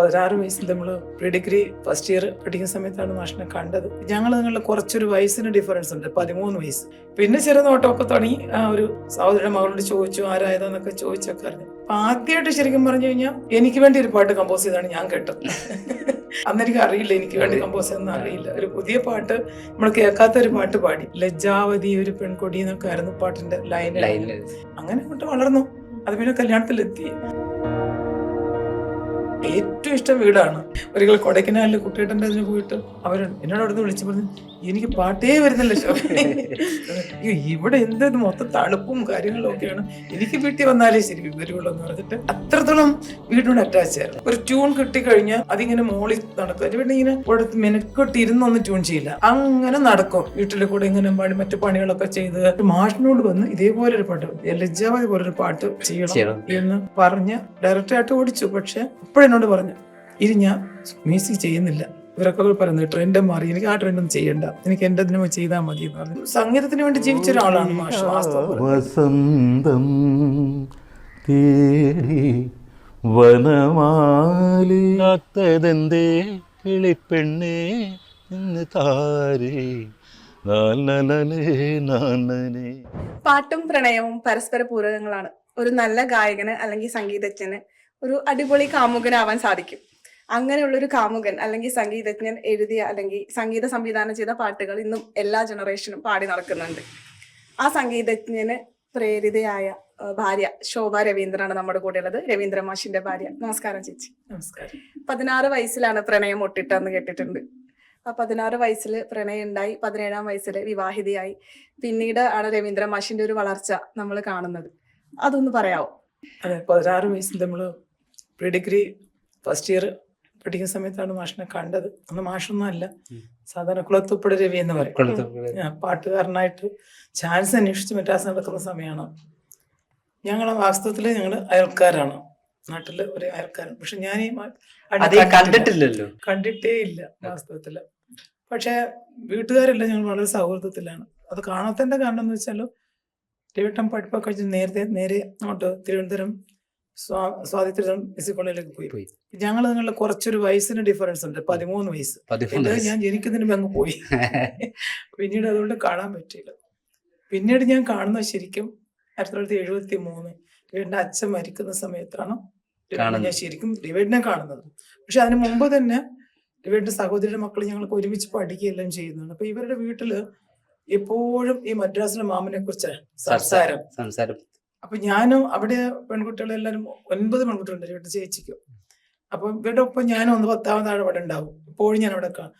പതിനാറ് വയസ്സിൽ നമ്മൾ പ്രീ ഡിഗ്രി ഫസ്റ്റ് ഇയർ പഠിക്കുന്ന സമയത്താണ് മാഷിനെ കണ്ടത്. ഞങ്ങൾ നിങ്ങളുടെ കുറച്ചൊരു വയസ്സിന് ഡിഫറൻസ് ഉണ്ട് പതിമൂന്ന് വയസ്സ്. പിന്നെ ചെറിയ നോട്ടമൊക്കെ തുടങ്ങി ആ ഒരു സഹോദരൻ മകളോട് ചോദിച്ചു ആരായതെന്നൊക്കെ ചോദിച്ചൊക്കെ അറിഞ്ഞു. അപ്പൊ ആദ്യമായിട്ട് ശരിക്കും പറഞ്ഞു കഴിഞ്ഞാൽ എനിക്ക് വേണ്ടി ഒരു പാട്ട് കമ്പോസ് ചെയ്താണ് ഞാൻ കേട്ടത്. അന്ന് എനിക്ക് അറിയില്ല എനിക്ക് വേണ്ടി കമ്പോസ് ചെയ്യുന്ന അറിയില്ല. ഒരു പുതിയ പാട്ട് നമ്മൾ കേൾക്കാത്ത ഒരു പാട്ട് പാടി. ലജ്ജാവതി ഒരു പെൺകൊടി എന്നൊക്കെ ആയിരുന്നു പാട്ടിന്റെ ലൈൻ ലൈൻ അങ്ങനെ അങ്ങോട്ട് വളർന്നു. അത് പിന്നെ കല്യാണത്തിലെത്തി. ഏറ്റവും ഇഷ്ടം വീടാണ്. ഒരിക്കൽ കൊടൈക്കനാലിൽ കുട്ടിയേട്ടന്റെ അതിന് പോയിട്ട് അവർ എന്നോട് അവിടുന്ന് വിളിച്ചു പറഞ്ഞു എനിക്ക് പാട്ടേ വരുന്നില്ല ശോ ഇവിടെ എന്ത് മൊത്തം തണുപ്പും കാര്യങ്ങളും ഒക്കെയാണ്. എനിക്ക് വീട്ടിൽ വന്നാലേ ശരി വരുള്ളൂ എന്ന് പറഞ്ഞിട്ട് അത്രത്തോളം വീടിനോട് അറ്റാച്ച് ആയിരുന്നു. ഒരു ട്യൂൺ കിട്ടിക്കഴിഞ്ഞാൽ അതിങ്ങനെ മോളിൽ നടക്കും. അതിന് വേണ്ടി ഇങ്ങനെ ഇവിടെ മെനക്കെട്ട് ഇരുന്നൊന്നും ട്യൂൺ ചെയ്യില്ല. അങ്ങനെ നടക്കും. വീട്ടിലെ കൂടെ ഇങ്ങനെ പാടി മറ്റു പണികളൊക്കെ ചെയ്ത് മാഷിനോട് വന്ന് ഇതേപോലെ ഒരു പാട്ട് ലജ്ജാവതി പോലൊരു പാട്ട് ചെയ്യണം ചെയ്യണം. എന്ന് പറഞ്ഞ് ഡയറക്റ്റായിട്ട് ഓടിച്ചു. പക്ഷെ അപ്പോഴെന്നോട് പറഞ്ഞു ഇത് ഞാൻ മ്യൂസിക് ചെയ്യുന്നില്ല. ഇവരൊക്കെ പറയുന്നത് ട്രെൻഡ് മാറി എനിക്ക് ആ ട്രെൻഡ് ഒന്നും ചെയ്യണ്ട. എനിക്ക് എന്റെ ചെയ്താൽ മതി എന്ന് പറഞ്ഞു. സംഗീതത്തിന് വേണ്ടി ജീവിച്ച ഒരാളാണ് മാഷ് വാസ്തവം വസന്തം തേടി വനമാലി കാത്തതെന്തേ? കിളിപ്പെണ്ണേ ഇന്ന് താരേ. നാനനേ പാട്ടും പ്രണയവും പരസ്പര പൂരകങ്ങളാണ്. ഒരു നല്ല ഗായകന് അല്ലെങ്കിൽ സംഗീതജ്ഞന് ഒരു അടിപൊളി കാമുകനാവാൻ സാധിക്കും. അങ്ങനെയുള്ളൊരു കാമുകൻ അല്ലെങ്കിൽ സംഗീതജ്ഞൻ എഴുതിയ അല്ലെങ്കിൽ സംഗീത സംവിധാനം ചെയ്ത പാട്ടുകൾ ഇന്നും എല്ലാ ജനറേഷനും പാടി നടക്കുന്നുണ്ട്. ആ സംഗീതജ്ഞന് പ്രേരിതയായ ഭാര്യ ശോഭ രവീന്ദ്രനാണ് നമ്മുടെ കൂടെ ഉള്ളത് രവീന്ദ്ര മാഷിന്റെ ഭാര്യ. നമസ്കാരം ചേച്ചി. നമസ്കാരം. പതിനാറ് വയസ്സിലാണ് പ്രണയം ഒട്ടിട്ടെന്ന് കേട്ടിട്ടുണ്ട്. ആ പതിനാറ് വയസ്സിൽ പ്രണയം ഉണ്ടായി. പതിനേഴാം വയസ്സിൽ വിവാഹിതയായി. പിന്നീട് ആണ് രവീന്ദ്ര മാഷിന്റെ ഒരു വളർച്ച നമ്മൾ കാണുന്നത്. അതൊന്ന് പറയാവോ? അതെ പതിനാറ് വയസ്സിൽ നമ്മൾ പ്രീ ഡിഗ്രി ഫസ്റ്റ് ഇയർ പഠിക്കുന്ന സമയത്താണ് മാഷിനെ കണ്ടത്. അന്ന് മാഷൊന്നും അല്ല. സാധാരണ കുളത്തുപ്പുഴ രവി എന്ന് പറയും. ഞാൻ പാട്ടുകാരനായിട്ട് ചാൻസ് അന്വേഷിച്ച് മെറ്റാസ് നടക്കുന്ന സമയമാണ്. ഞങ്ങൾ വാസ്തവത്തിൽ ഞങ്ങൾ അയൽക്കാരാണ്. നാട്ടിൽ ഒരു അയൽക്കാരൻ. പക്ഷെ ഞാൻ കണ്ടിട്ടില്ലല്ലോ. കണ്ടിട്ടേ ഇല്ല വാസ്തവത്തിൽ പക്ഷെ വീട്ടുകാരെല്ലാം ഞങ്ങൾ വളരെ സൗഹൃദത്തിലാണ്. അത് കാണാത്തതിന്റെ കാരണം എന്ന് വെച്ചാൽ രവിട്ടം പഠിപ്പൊക്കെ നേരത്തെ നേരെ അങ്ങോട്ട് തിരുവനന്തപുരം സ്വാതി തിരുവനന്തപുരം എസ് കോളേജിലേക്ക് പോയി. ഞങ്ങൾ നിങ്ങളുടെ കുറച്ചൊരു വയസ്സിന് ഡിഫറൻസ് ഉണ്ട്. പതിമൂന്ന് വയസ്സ്. ഞാൻ ജനിക്കുന്നതിന് അങ്ങ് പോയി. പിന്നീട് അതുകൊണ്ട് കാണാൻ പറ്റിയില്ല. പിന്നീട് ഞാൻ കാണുന്നത് ശരിക്കും ആയിരത്തി തൊള്ളായിരത്തി എഴുപത്തി മൂന്ന് രവിയുടെ അച്ഛൻ മരിക്കുന്ന സമയത്താണ്. ഞാൻ ശരിക്കും ഡിവൈഡിനെ കാണുന്നത്. പക്ഷെ അതിന് മുമ്പ് തന്നെ രവിയുടെ സഹോദരിയുടെ മക്കൾ ഞങ്ങൾക്ക് ഒരുമിച്ച് പഠിക്കുകയെല്ലാം ചെയ്യുന്നുണ്ട് അപ്പൊ ഇവരുടെ വീട്ടിൽ എപ്പോഴും ഈ മദ്രാസിലെ മാമനെ കുറിച്ച് സംസാരം. സംസാരം. അപ്പൊ ഞാനും അവിടെ പെൺകുട്ടികളെല്ലാരും ഒൻപത് പെൺകുട്ടികളുണ്ട് ഇവരുടെ ചേച്ചിക്ക്. അപ്പൊ ഇവരുടെ ഒപ്പം ഞാനും ഒന്ന് പത്താമത് താഴെ അവിടെ ഉണ്ടാവും. എപ്പോഴും ഞാൻ അവിടെ കാണും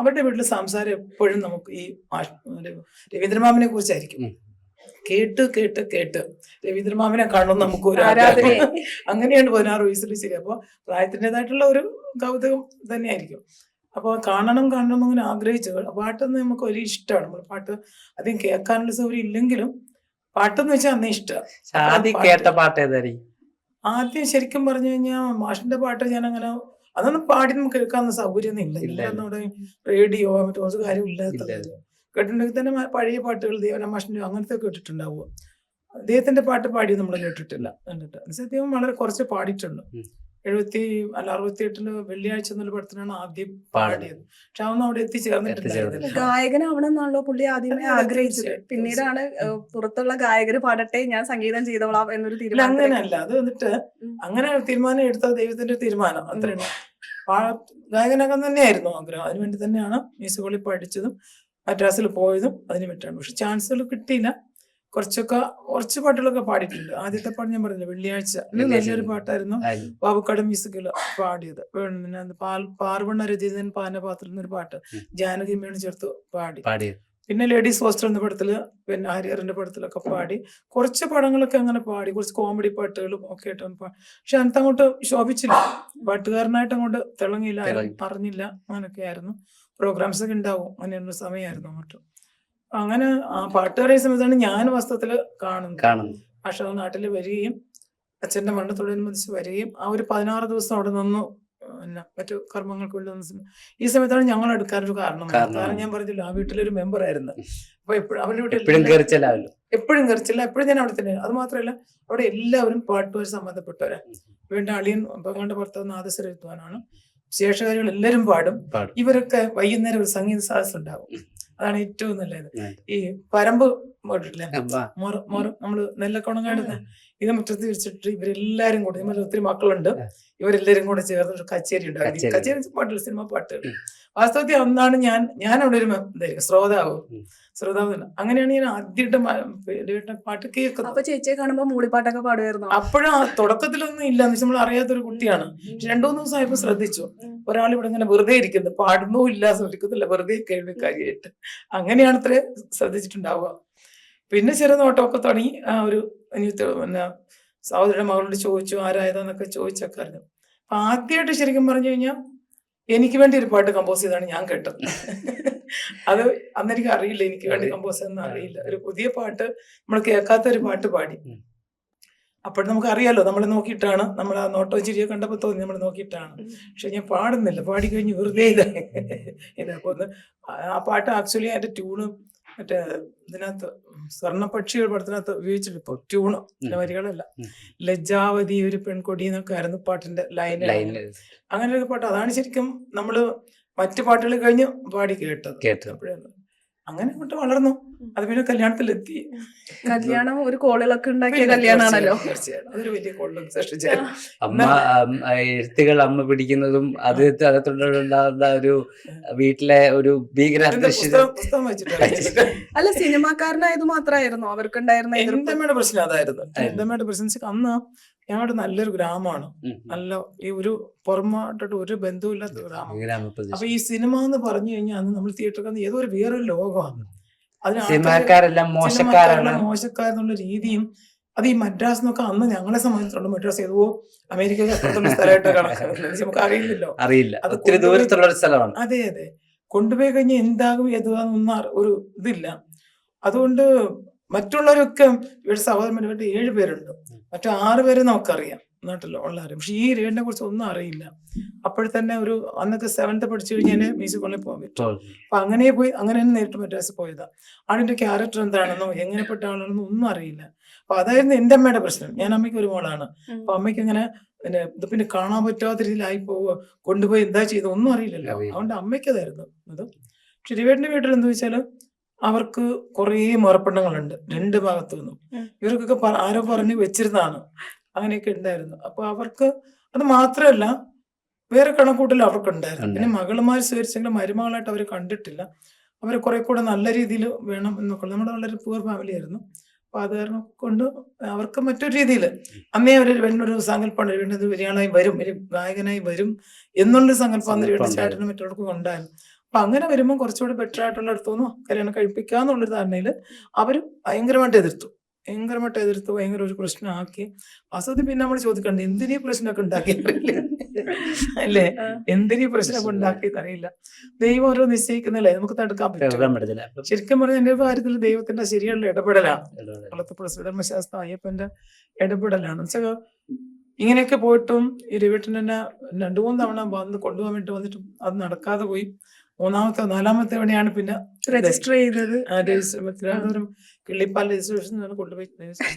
അവരുടെ വീട്ടിൽ സംസാരം എപ്പോഴും നമുക്ക് ഈ രവീന്ദ്രമാമിനെ കുറിച്ചായിരിക്കും. കേട്ട് കേട്ട് കേട്ട്. രവീന്ദ്രമാമിനെ കാണണം നമുക്ക് ഒരു ആരാധന. അങ്ങനെയാണ് പതിനാറ് വയസ്സിൽ ശരി. അപ്പോൾ പ്രായത്തിന്റെതായിട്ടുള്ള ഒരു കൗതുകം തന്നെയായിരിക്കും. അപ്പോൾ കാണണം കാണണം അങ്ങനെ ആഗ്രഹിച്ചു പാട്ടൊന്നും നമുക്ക് ഒരു ഇഷ്ടമാണ്. പാട്ട് അധികം കേൾക്കാനുള്ള സൗകര്യം ഇല്ലെങ്കിലും പാട്ടെന്ന് വെച്ചാൽ അന്നേ ഇഷ്ടം. ആദ്യം കേട്ട പാട്ട് ഏതായിരിക്കും ആദ്യം ശരിക്കും പറഞ്ഞു കഴിഞ്ഞാൽ മാഷിന്റെ പാട്ട് ഞാൻ അങ്ങനെ അതൊന്നും പാടി നമുക്ക് കേൾക്കാവുന്ന സൗകര്യം ഇല്ല. റേഡിയോ മറ്റോ കാര്യം ഇല്ലാത്തത്. ഇല്ല. കേട്ടിട്ടുണ്ടെങ്കിൽ തന്നെ പഴയ പാട്ടുകൾ ദേവന മാഷിന്റെ അങ്ങനത്തെ കേട്ടിട്ടുണ്ടാവുക. അദ്ദേഹത്തിന്റെ പാട്ട് പാടി നമ്മൾ കേട്ടിട്ടില്ല. കണ്ടിട്ട്. സത്യം വളരെ കുറച്ച് പാടിയിട്ടുണ്ട്. എഴുപത്തി അല്ല അറുപത്തി എട്ടിൽ വെള്ളിയാഴ്ച എന്നുള്ള പടത്തിനാണ് ആദ്യം പാടിയത്. പക്ഷെ അവന്ന് അവിടെ എത്തിച്ചേർന്നിട്ടില്ല. ഗായകനാവണമെന്നാണല്ലോ പുള്ളി ആദ്യമേ ആഗ്രഹിച്ചത്. പിന്നീടാണ് പുറത്തുള്ള ഗായകർ പാടട്ടെ ഞാൻ സംഗീതം ചെയ്തോളാം എന്നൊരു തീരുമാനം അങ്ങനെയല്ല. അത് വന്നിട്ട് അങ്ങനെ തീരുമാനം എടുത്ത ദൈവത്തിന്റെ തീരുമാനം. അത്രയാണ് ഗായകനകം തന്നെയായിരുന്നു ആഗ്രഹം. അതിനുവേണ്ടി തന്നെയാണ് മ്യൂസിക് പഠിച്ചതും മദ്രാസിൽ പോയതും അതിന് പറ്റാണ് പക്ഷെ ചാൻസുകൾ കിട്ടിയില്ല. കുറച്ചൊക്കെ കുറച്ച് പാട്ടുകളൊക്കെ പാടിയിട്ടുണ്ട്. ആദ്യത്തെ പാട്ട് ഞാൻ പറഞ്ഞില്ല വെള്ളിയാഴ്ച. നല്ലൊരു പാട്ടായിരുന്നു. ബാബുക്കാട് മ്യൂസിക്കിൽ പാടിയത്. പിന്നെ പാൽ പാർവണ്ണ രചിതൻ പാനപാത്രം എന്നൊരു പാട്ട് ജാനകിമ്മയോട് ചേർത്ത് പാടി. പിന്നെ ലേഡീസ് ഹോസ്റ്റൽ എന്ന പടത്തിൽ പിന്നെ ഹരിഹറിന്റെ പടത്തിലൊക്കെ പാടി. കുറച്ച് പടങ്ങളൊക്കെ അങ്ങനെ പാടി. കുറച്ച് കോമഡി പാട്ടുകളും ഒക്കെ ആയിട്ട് പാടി പക്ഷെ അനത്ത് അങ്ങോട്ട് ശോഭിച്ചില്ല. പാട്ടുകാരനായിട്ട് അങ്ങോട്ട് തിളങ്ങിയില്ല. അറിഞ്ഞില്ല അങ്ങനെയൊക്കെ ആയിരുന്നു. പ്രോഗ്രാംസ് ഒക്കെ ഉണ്ടാവും. അങ്ങനെയുള്ള സമയമായിരുന്നു അങ്ങോട്ട്. അങ്ങനെ ആ പാട്ട് പറയുന്ന സമയത്താണ് ഞാൻ വസ്ത്രത്തിൽ കാണുന്നത്. കാണുന്നു പക്ഷെ നാട്ടിൽ വരികയും അച്ഛന്റെ മരണത്തോടനുബന്ധിച്ച് വരികയും ആ ഒരു പതിനാറ് ദിവസം അവിടെ നിന്നു പിന്നെ മറ്റു കർമ്മങ്ങൾക്ക് വേണ്ടി സമയം ഈ സമയത്താണ് ഞങ്ങൾ എടുക്കാനൊരു കാരണം കാരണം. ഞാൻ പറഞ്ഞില്ല ആ വീട്ടിലൊരു മെമ്പർ ആയിരുന്നു. അപ്പൊ എപ്പോഴും അവരുടെ വീട്ടിൽ എപ്പോഴും കറിച്ചില്ല എപ്പോഴും ഞാൻ അവിടെ തന്നെ അത് മാത്രമല്ല അവിടെ എല്ലാവരും പാട്ടുമായി സംബന്ധപ്പെട്ടവരാ. വീണ്ടും അളിയൻ ഭഗവാന്റെ ഭർത്താവ് നാദസ്വരം എഴുത്തുവാനാണ് ശേഷകാരികൾ എല്ലാവരും പാടും. പാടും. ഇവരൊക്കെ വൈകുന്നേരം ഒരു സംഗീത സാഹസം ഉണ്ടാവും. അതാണ് ഏറ്റവും നല്ലത്. ഈ പരമ്പ് പോയിട്ടില്ലേ. മൊറ മൊറ നമ്മൾ നെല്ലക്കുണങ്ങാടുന്ന ഇത് മുറ്റത്ത് വെച്ചിട്ട് ഇവരെല്ലാരും കൂടെ നമ്മൾ ഒത്തിരി മക്കളുണ്ട്. ഇവരെല്ലാരും കൂടെ ചേർന്ന് ഒരു കച്ചേരി ഉണ്ടാക്കി കച്ചേരി. പാട്ടുകൾ സിനിമ പാട്ടുകൾ. വാസ്തവത്തിൽ അന്നാണ് ഞാൻ ഞാൻ അവിടെ ഒരു ശ്രോതാവ് ഉം. അങ്ങനെയാണ് ഞാൻ ആദ്യമായിട്ട് പാട്ട് കേൾക്കുന്നത്. അപ്പൊ ചേച്ചിയെ കാണുമ്പോ മൂളിപ്പാട്ടൊക്കെ പാടുമായിരുന്നു അപ്പോഴും തുടക്കത്തിലൊന്നും ഇല്ല എന്ന് വെച്ചാൽ നമ്മൾ അറിയാത്തൊരു കുട്ടിയാണ്. പക്ഷെ രണ്ടു മൂന്ന് ദിവസം ആയപ്പോ ശ്രദ്ധിച്ചു. ഒരാൾ ഇവിടെ ഇങ്ങനെ വെറുതെ ഇരിക്കുന്നു. പാടുന്നോ ഇല്ല ശ്രദ്ധിക്കുന്നില്ല വെറുതെ കേൾവിക്കാരിയായിട്ട് അങ്ങനെയാണ് അത്ര ശ്രദ്ധിച്ചിട്ടുണ്ടാവുക. പിന്നെ ചെറിയ നോട്ടമൊക്കെ തുടങ്ങി. ആ ഒരു പിന്നെ സഹോദരിയുടെ മകളോട് ചോദിച്ചു ആരായതാന്നൊക്കെ ചോദിച്ചൊക്കെ അറിഞ്ഞു. അപ്പൊ ആദ്യമായിട്ട് ശരിക്കും പറഞ്ഞു കഴിഞ്ഞാൽ എനിക്ക് വേണ്ടി ഒരു പാട്ട് കമ്പോസ് ചെയ്താണ് ഞാൻ കേട്ടത്. അത് അന്നെനിക്ക് അറിയില്ല എനിക്ക് വേണ്ടി കമ്പോസ് എന്ന് അറിയില്ല. ഒരു പുതിയ പാട്ട് നമ്മൾ കേൾക്കാത്ത ഒരു പാട്ട് പാടി. അപ്പോഴും അപ്പോൾ നമുക്ക് അറിയാലോ നമ്മൾ നോക്കിയിട്ടാണ് നമ്മൾ ആ നോട്ടോ ചിരിയോ കണ്ടപ്പോൾ തോന്നി നമ്മൾ നോക്കിയിട്ടാണ്. പക്ഷെ ഞാൻ പാടുന്നില്ല പാടി കഴിഞ്ഞ് വെറുതെ ഇതായി ഒന്ന് ആ- പാട്ട് ആക്ച്വലി അതിന്റെ ട്യൂണ് മറ്റേ ഇതിനകത്ത് സ്വർണപക്ഷികൾ പടത്തിനകത്ത് ഉപയോഗിച്ചിട്ട് ഇപ്പോൾ ട്യൂണ്. വരികളല്ല. ലജ്ജാവതി ഒരു പെൺകൊടി എന്നൊക്കെ ആയിരുന്നു പാട്ടിന്റെ ലൈൻ അങ്ങനെ ഒരു പാട്ട്. അതാണ് ശരിക്കും നമ്മൾ മറ്റു പാട്ടുകൾ കഴിഞ്ഞ് പാടി കേട്ടത് കേട്ടത്. അങ്ങനെ അങ്ങോട്ട് വളർന്നു അത് പിന്നെ കല്യാണത്തിലെത്തി. കല്യാണം ഒരു കോളുകളൊക്കെ ഉണ്ടാക്കിയ കല്യാണമാണല്ലോ. അതൊരു വലിയ അമ്മ എഴുത്തുകൾ അമ്മ പിടിക്കുന്നതും അത് അകത്തുണ്ടാകുന്ന ഒരു വീട്ടിലെ ഒരു ഭീകര അല്ല സിനിമാക്കാരനായത് മാത്രമായിരുന്നു? അവർക്കുണ്ടായിരുന്ന അമ്മയുടെ പ്രശ്നം അതായിരുന്നു. എന്തമ്മയുടെ പ്രശ്നം അന്ന് ഞങ്ങളുടെ നല്ലൊരു ഗ്രാമമാണ്. നല്ല ഈ ഒരു പുറമായിട്ടൊട്ട് ഒരു ബന്ധവും ഇല്ലാത്ത ഗ്രാമം. അപ്പൊ ഈ സിനിമ എന്ന് പറഞ്ഞു കഴിഞ്ഞാൽ അന്ന് നമ്മൾ തിയേറ്ററിൽ ഏതോ ഒരു വേറൊരു ലോകമാണ്. സിനിമാക്കാരെല്ലാം മോശക്കാരാണ്. മോശക്കാരെന്നുള്ള രീതിയും അത് ഈ മദ്രാസ് എന്നൊക്കെ അന്ന് ഞങ്ങളെ സംബന്ധിച്ചിടത്തോളം മദ്രാസ് ഏതോ അമേരിക്കയ്ക്ക് അപ്പുറത്തുള്ള സ്ഥലമായിട്ട് കണക്കാണ് നമുക്ക് അറിയില്ലല്ലോ. അറിയില്ല. അത് ഒത്തിരി ദൂരത്തുള്ള ഒരു സ്ഥലമാണ്. അതെ അതെ. കൊണ്ടുപോയി കഴിഞ്ഞാൽ എന്താകും ഏതാണെന്നൊന്നും ഒരു ഇതില്ല. അതുകൊണ്ട് മറ്റുള്ളവരൊക്കെ ഇവിടെ സഹോദരന്മാരുടെ ഏഴ് പേരുണ്ട്. മറ്റു ആറ് പേരെ നമുക്കറിയാം. നാട്ടിൽ ഉള്ളവരും പക്ഷെ ഈ രേഡിനെ കുറിച്ച് ഒന്നും അറിയില്ല. അപ്പോഴത്തന്നെ തന്നെ ഒരു അന്നൊക്കെ സെവൻത്ത് പഠിച്ചു കഴിഞ്ഞാൽ മ്യൂസിക് കോളേജിൽ പോകാൻ പറ്റും. അപ്പൊ അങ്ങനെ പോയി അങ്ങനെ തന്നെ നേരിട്ട് മദ്രാസ് പോയതാ. ആളിന്റെ ക്യാരക്ടർ എന്താണെന്നോ എങ്ങനെപ്പെട്ട ആളാണെന്നോ ഒന്നും അറിയില്ല. അപ്പൊ അതായിരുന്നു എന്റെ അമ്മയുടെ പ്രശ്നം. ഞാൻ അമ്മയ്ക്ക് ഒരു മോളാണ്. അപ്പൊ അമ്മയ്ക്ക് അങ്ങനെ പിന്നെ ഇത് പിന്നെ കാണാൻ പറ്റാത്ത രീതിയിലായി പോവുക കൊണ്ടുപോയി എന്താ ചെയ്ത് ഒന്നും അറിയില്ലല്ലോ. അറിയില്ല. അതുകൊണ്ട് അമ്മയ്ക്ക് അതായിരുന്നു അത് പക്ഷെ രവിയേട്ടന്റെ വീട്ടിൽ എന്താ വെച്ചാൽ അവർക്ക് കുറേ മുറപ്പെണ്ണങ്ങളുണ്ട്. രണ്ട് ഭാഗത്തു നിന്നും ഇവർക്കൊക്കെ ആരോ പറഞ്ഞ് വെച്ചിരുന്നതാണ്. അങ്ങനെയൊക്കെ ഉണ്ടായിരുന്നു. അപ്പൊ അവർക്ക് അത് മാത്രമല്ല വേറെ കണക്കൂട്ടൽ അവർക്കുണ്ടായിരുന്നു. പിന്നെ മകളുമാർ സ്വീകരിച്ചെങ്കിലും മരുമകളായിട്ട് അവർ കണ്ടിട്ടില്ല. അവരെ കുറെ കൂടെ നല്ല രീതിയിൽ വേണം എന്നൊക്കെ നമ്മുടെ വളരെ പൂർ ഫാമിലി ആയിരുന്നു. അപ്പൊ അത് കാരണം കൊണ്ട് അവർക്ക് മറ്റൊരു രീതിയിൽ അന്നേ ഒരു വേണ്ടൊരു സങ്കല്പം വേണ്ടത് ഒരാളായി വരും ഒരു ഗായകനായി വരും എന്നുള്ളൊരു സങ്കല്പം അന്ന് രണ്ട് ചേട്ടനും മറ്റുള്ളവർക്കും ഉണ്ടായിരുന്നു. അപ്പൊ അങ്ങനെ വരുമ്പോൾ കുറച്ചുകൂടി ബെറ്റർ ആയിട്ടുള്ള അടുത്തുനിന്ന് കല്യാണം കഴിപ്പിക്കാന്നുള്ളൊരു ധാരണയിൽ അവർ ഭയങ്കരമായിട്ട് എതിർത്തു. ഭയങ്കരമായിട്ട് എതിർത്ത് ഭയങ്കര ഒരു പ്രശ്നമാക്കി. വാസ്തവത്തിൽ പിന്നെ നമ്മൾ ചോദിക്കണ്ട എന്തിനീ പ്രശ്നമൊക്കെ ഉണ്ടാക്കി? അല്ലേ. എന്തിനീ പ്രശ്നമൊക്കെ ഉണ്ടാക്കിയെന്ന് അറിയില്ല ദൈവം ഓരോ നിശ്ചയിക്കുന്നില്ലേ നമുക്ക് തടുക്കാൻ പറ്റില്ല ശരിക്കും പറഞ്ഞ എന്റെ കാര്യത്തിൽ ദൈവത്തിന്റെ ശരിയുള്ള ഇടപെടലാണ്. കൊളത്തപ്പുഴ ശ്രീധർമ്മശാസ്ത്ര അയ്യപ്പന്റെ ഇടപെടലാണ്. വെച്ചാൽ ഇങ്ങനെയൊക്കെ പോയിട്ടും ഈ രവിട്ടൻ തന്നെ രണ്ടു മൂന്ന് തവണ വന്ന് കൊണ്ടുപോകാൻ വേണ്ടി വന്നിട്ടും അത് നടക്കാതെ പോയി. മൂന്നാമത്തെ നാലാമത്തെ തവണയാണ് പിന്നെ രജിസ്റ്റർ ചെയ്തത് തിരുവനന്തപുരം കിള്ളിപ്പാൽ രജിസ്ട്രേഷൻ കൊണ്ടുപോയി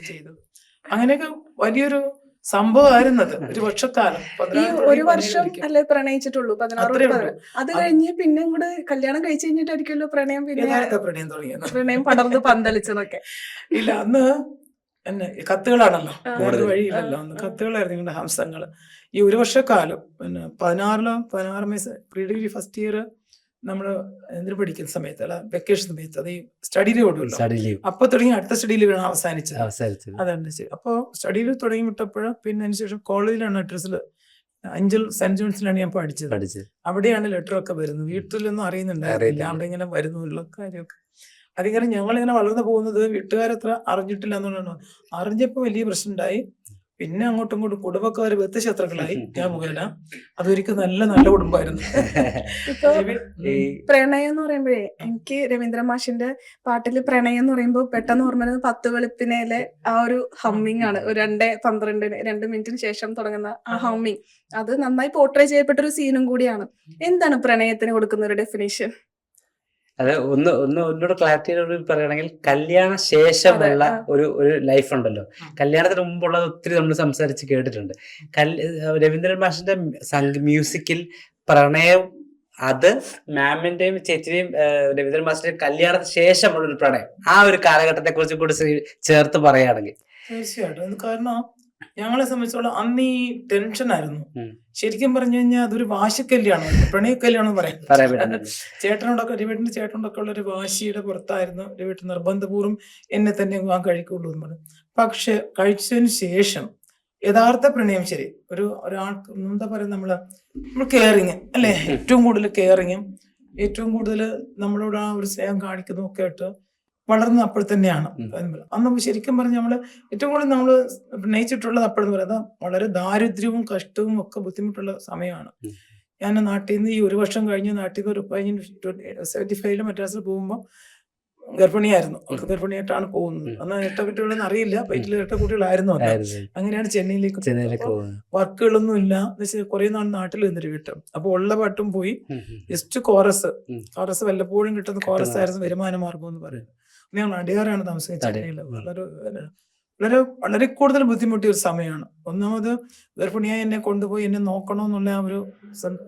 ചെയ്തത്. അങ്ങനെയൊക്കെ വലിയൊരു സംഭവമായിരുന്നു അത് ഒരു വർഷക്കാലം. ഈ ഒരു വർഷം അല്ലേ പ്രണയിച്ചിട്ടുള്ളൂ? പതിനാറ്. അത് കഴിഞ്ഞ് പിന്നെ കൂടെ കല്യാണം കഴിച്ചു കഴിഞ്ഞിട്ടായിരിക്കുമല്ലോ പ്രണയം പിന്നെ പ്രണയം തുടങ്ങിയത്. പ്രണയം പടർന്ന് പന്തലിച്ചതൊക്കെ. ഇല്ല അന്ന് എന്നെ കത്തുകളാണല്ലോ. കൂടുതൽ വഴിയില്ലല്ലോ. അന്ന് കത്തുകളായിരുന്നു നിങ്ങളുടെ ഹംസങ്ങൾ. ഈ ഒരു വർഷക്കാലം പിന്നെ പതിനാറിലോ പതിനാറ് മേസ് പ്രീ ഡിഗ്രി ഫസ്റ്റ് ഇയർ നമ്മൾ എന്തിനു പഠിക്കുന്ന സമയത്ത് അല്ല വെക്കേഷൻ സമയത്ത് അത് ഈ സ്റ്റഡി ലീവ് സ്റ്റഡി ലീവ് അപ്പൊ തുടങ്ങി അടുത്ത സ്റ്റഡി ലീവ് അവസാനിച്ചത്. അതാണ് ശരി. അപ്പോൾ ലീവ് തുടങ്ങി വിട്ടപ്പോഴും പിന്നെ അതിനുശേഷം കോളേജിലാണ് അഡ്രസ്സിൽ അഞ്ചൽ സെന്റ് ജോൺസിലാണ് ഞാൻ പഠിച്ചത്. പഠിച്ചത്. അവിടെയാണ് ലെറ്റർ ഒക്കെ വരുന്നത്. വീട്ടിലൊന്നും അറിയുന്നുണ്ടായിരുന്നില്ല. അവിടെ ഇങ്ങനെ വരുന്നു ഉള്ള കാര്യമൊക്കെ. അതിങ്ങനെ ഞങ്ങളിങ്ങനെ വളർന്നു പോകുന്നത് വീട്ടുകാരത്ര അറിഞ്ഞിട്ടില്ല എന്നുള്ളതാണ്. അറിഞ്ഞപ്പോൾ വലിയ പ്രശ്നം ഉണ്ടായി പിന്നെ അങ്ങോട്ടും ഇങ്ങോട്ടും കുടുംബക്കാർ വ്യത്യശത്രുക്കളായി ഞാൻ മുഖേന. അതൊരിക്കലും നല്ല നല്ല കുടുംബമായിരുന്നു. ഇപ്പൊ പ്രണയം എന്ന് പറയുമ്പോഴേ എനിക്ക് രവീന്ദ്ര മാഷിന്റെ പാട്ടിൽ പ്രണയം എന്ന് പറയുമ്പോൾ പെട്ടെന്ന് ഓർമ്മ വരുന്നത് പത്ത് വെളുപ്പിനയിലെ ആ ഒരു ഹമ്മിങ് ആണ്. ഒരു രണ്ടേ പന്ത്രണ്ടിന് രണ്ട് മിനിറ്റിന് ശേഷം തുടങ്ങുന്ന ആ ആ. ഹമ്മിങ്. അത് നന്നായി പോർട്രേ ചെയ്യപ്പെട്ട ഒരു സീനും കൂടിയാണ്. എന്താണ് പ്രണയത്തിന് കൊടുക്കുന്ന ഒരു ഡെഫിനേഷൻ അത് ഒന്ന് ഒന്ന് ഒന്നുകൂടെ ക്ലാരിറ്റിയോട് പറയുകയാണെങ്കിൽ കല്യാണ ശേഷമുള്ള ഒരു ഒരു ലൈഫ് ഉണ്ടല്ലോ. കല്യാണത്തിന് മുമ്പുള്ളത് ഒത്തിരി നമ്മൾ സംസാരിച്ച് കേട്ടിട്ടുണ്ട്. രവീന്ദ്രൻ മാഷിന്റെ മ്യൂസിക്കിൽ പ്രണയം അത് മാമിന്റെയും ചേച്ചിയുടെയും രവീന്ദ്രൻ മാഷിന്റെയും കല്യാണത്തിന് ശേഷമുള്ള ഒരു പ്രണയം. ആ ഒരു കാലഘട്ടത്തെ കുറിച്ച് കൂടി ചേർത്ത് പറയുകയാണെങ്കിൽ. തീർച്ചയായിട്ടും. കാരണം ഞങ്ങളെ സംബന്ധിച്ചോളം അന്ന് ഈ ടെൻഷൻ ആയിരുന്നു. ശരിക്കും പറഞ്ഞു കഴിഞ്ഞാൽ അതൊരു വാശിക്കല്യാണ് പ്രണയ കല്യാണം എന്ന് പറയാം. ചേട്ടനോടൊക്കെ രവിയേട്ടന്റെ ചേട്ടനോടൊക്കെ ഉള്ള ഒരു വാശിയുടെ പുറത്തായിരുന്നു. രവിയേട്ടൻ നിർബന്ധപൂർവം എന്നെ തന്നെ ഞാൻ കഴിക്കുള്ളൂ എന്ന് പറഞ്ഞു. പക്ഷെ കഴിച്ചതിന് ശേഷം യഥാർത്ഥ പ്രണയം ശരി ഒരു ഒരാൾക്ക് എന്താ പറയുക നമ്മൾ നമ്മൾ കെയറിങ് അല്ലെ? ഏറ്റവും കൂടുതൽ കെയറിങ്ങും ഏറ്റവും കൂടുതൽ നമ്മളോട് ആ ഒരു സ്നേഹം കാണിക്കുന്നതൊക്കെ ആയിട്ട് വളർന്ന അപ്പോൾ തന്നെയാണ്. അന്ന് ശരിക്കും പറഞ്ഞ നമ്മൾ ഏറ്റവും കൂടുതൽ നമ്മൾ പ്രണയിച്ചിട്ടുള്ളത് അപ്പോഴെന്ന് പറയുന്നത് വളരെ ദാരിദ്ര്യവും കഷ്ടവും ഒക്കെ ബുദ്ധിമുട്ടുള്ള സമയമാണ്. ഞാൻ നാട്ടിൽ നിന്ന് ഈ ഒരു വർഷം കഴിഞ്ഞ് നാട്ടിൽ നിന്ന് ഒരു കഴിഞ്ഞ് സെവന്റി ഫൈവിൽ മദ്രാസിൽ പോകുമ്പോൾ ഗർഭിണിയായിരുന്നു. ഗർഭിണിയായിട്ടാണ് പോകുന്നത്. അന്ന് ഇരട്ട കുട്ടികളൊന്നും അറിയില്ല. വയറ്റിൽ ഇരട്ട കുട്ടികളായിരുന്നു അങ്ങനെയാണ് ചെന്നൈയിലേക്ക് വർക്കുകളൊന്നും ഇല്ല. എന്ന് വെച്ചാൽ കുറെ നാൾ നാട്ടിൽ നിന്നൊരു കിട്ടും. അപ്പൊ ഉള്ള പാട്ടും പോയി. ജസ്റ്റ് കോറസ് കോറസ് വല്ലപ്പോഴും കിട്ടുന്ന കോറസ് ആയിരുന്നു വരുമാന മാർഗം എന്ന് പറയുന്നത്. ഞങ്ങൾ അടിയാറാണ് താമസിക്കുന്നത് ചെന്നൈയിൽ വളരെ വളരെ- വളരെ കൂടുതൽ ബുദ്ധിമുട്ടിയ ഒരു സമയമാണ്. ഒന്നാമത് ഗർഭിണിയായി എന്നെ കൊണ്ടുപോയി എന്നെ നോക്കണമെന്നുള്ള ആ ഒരു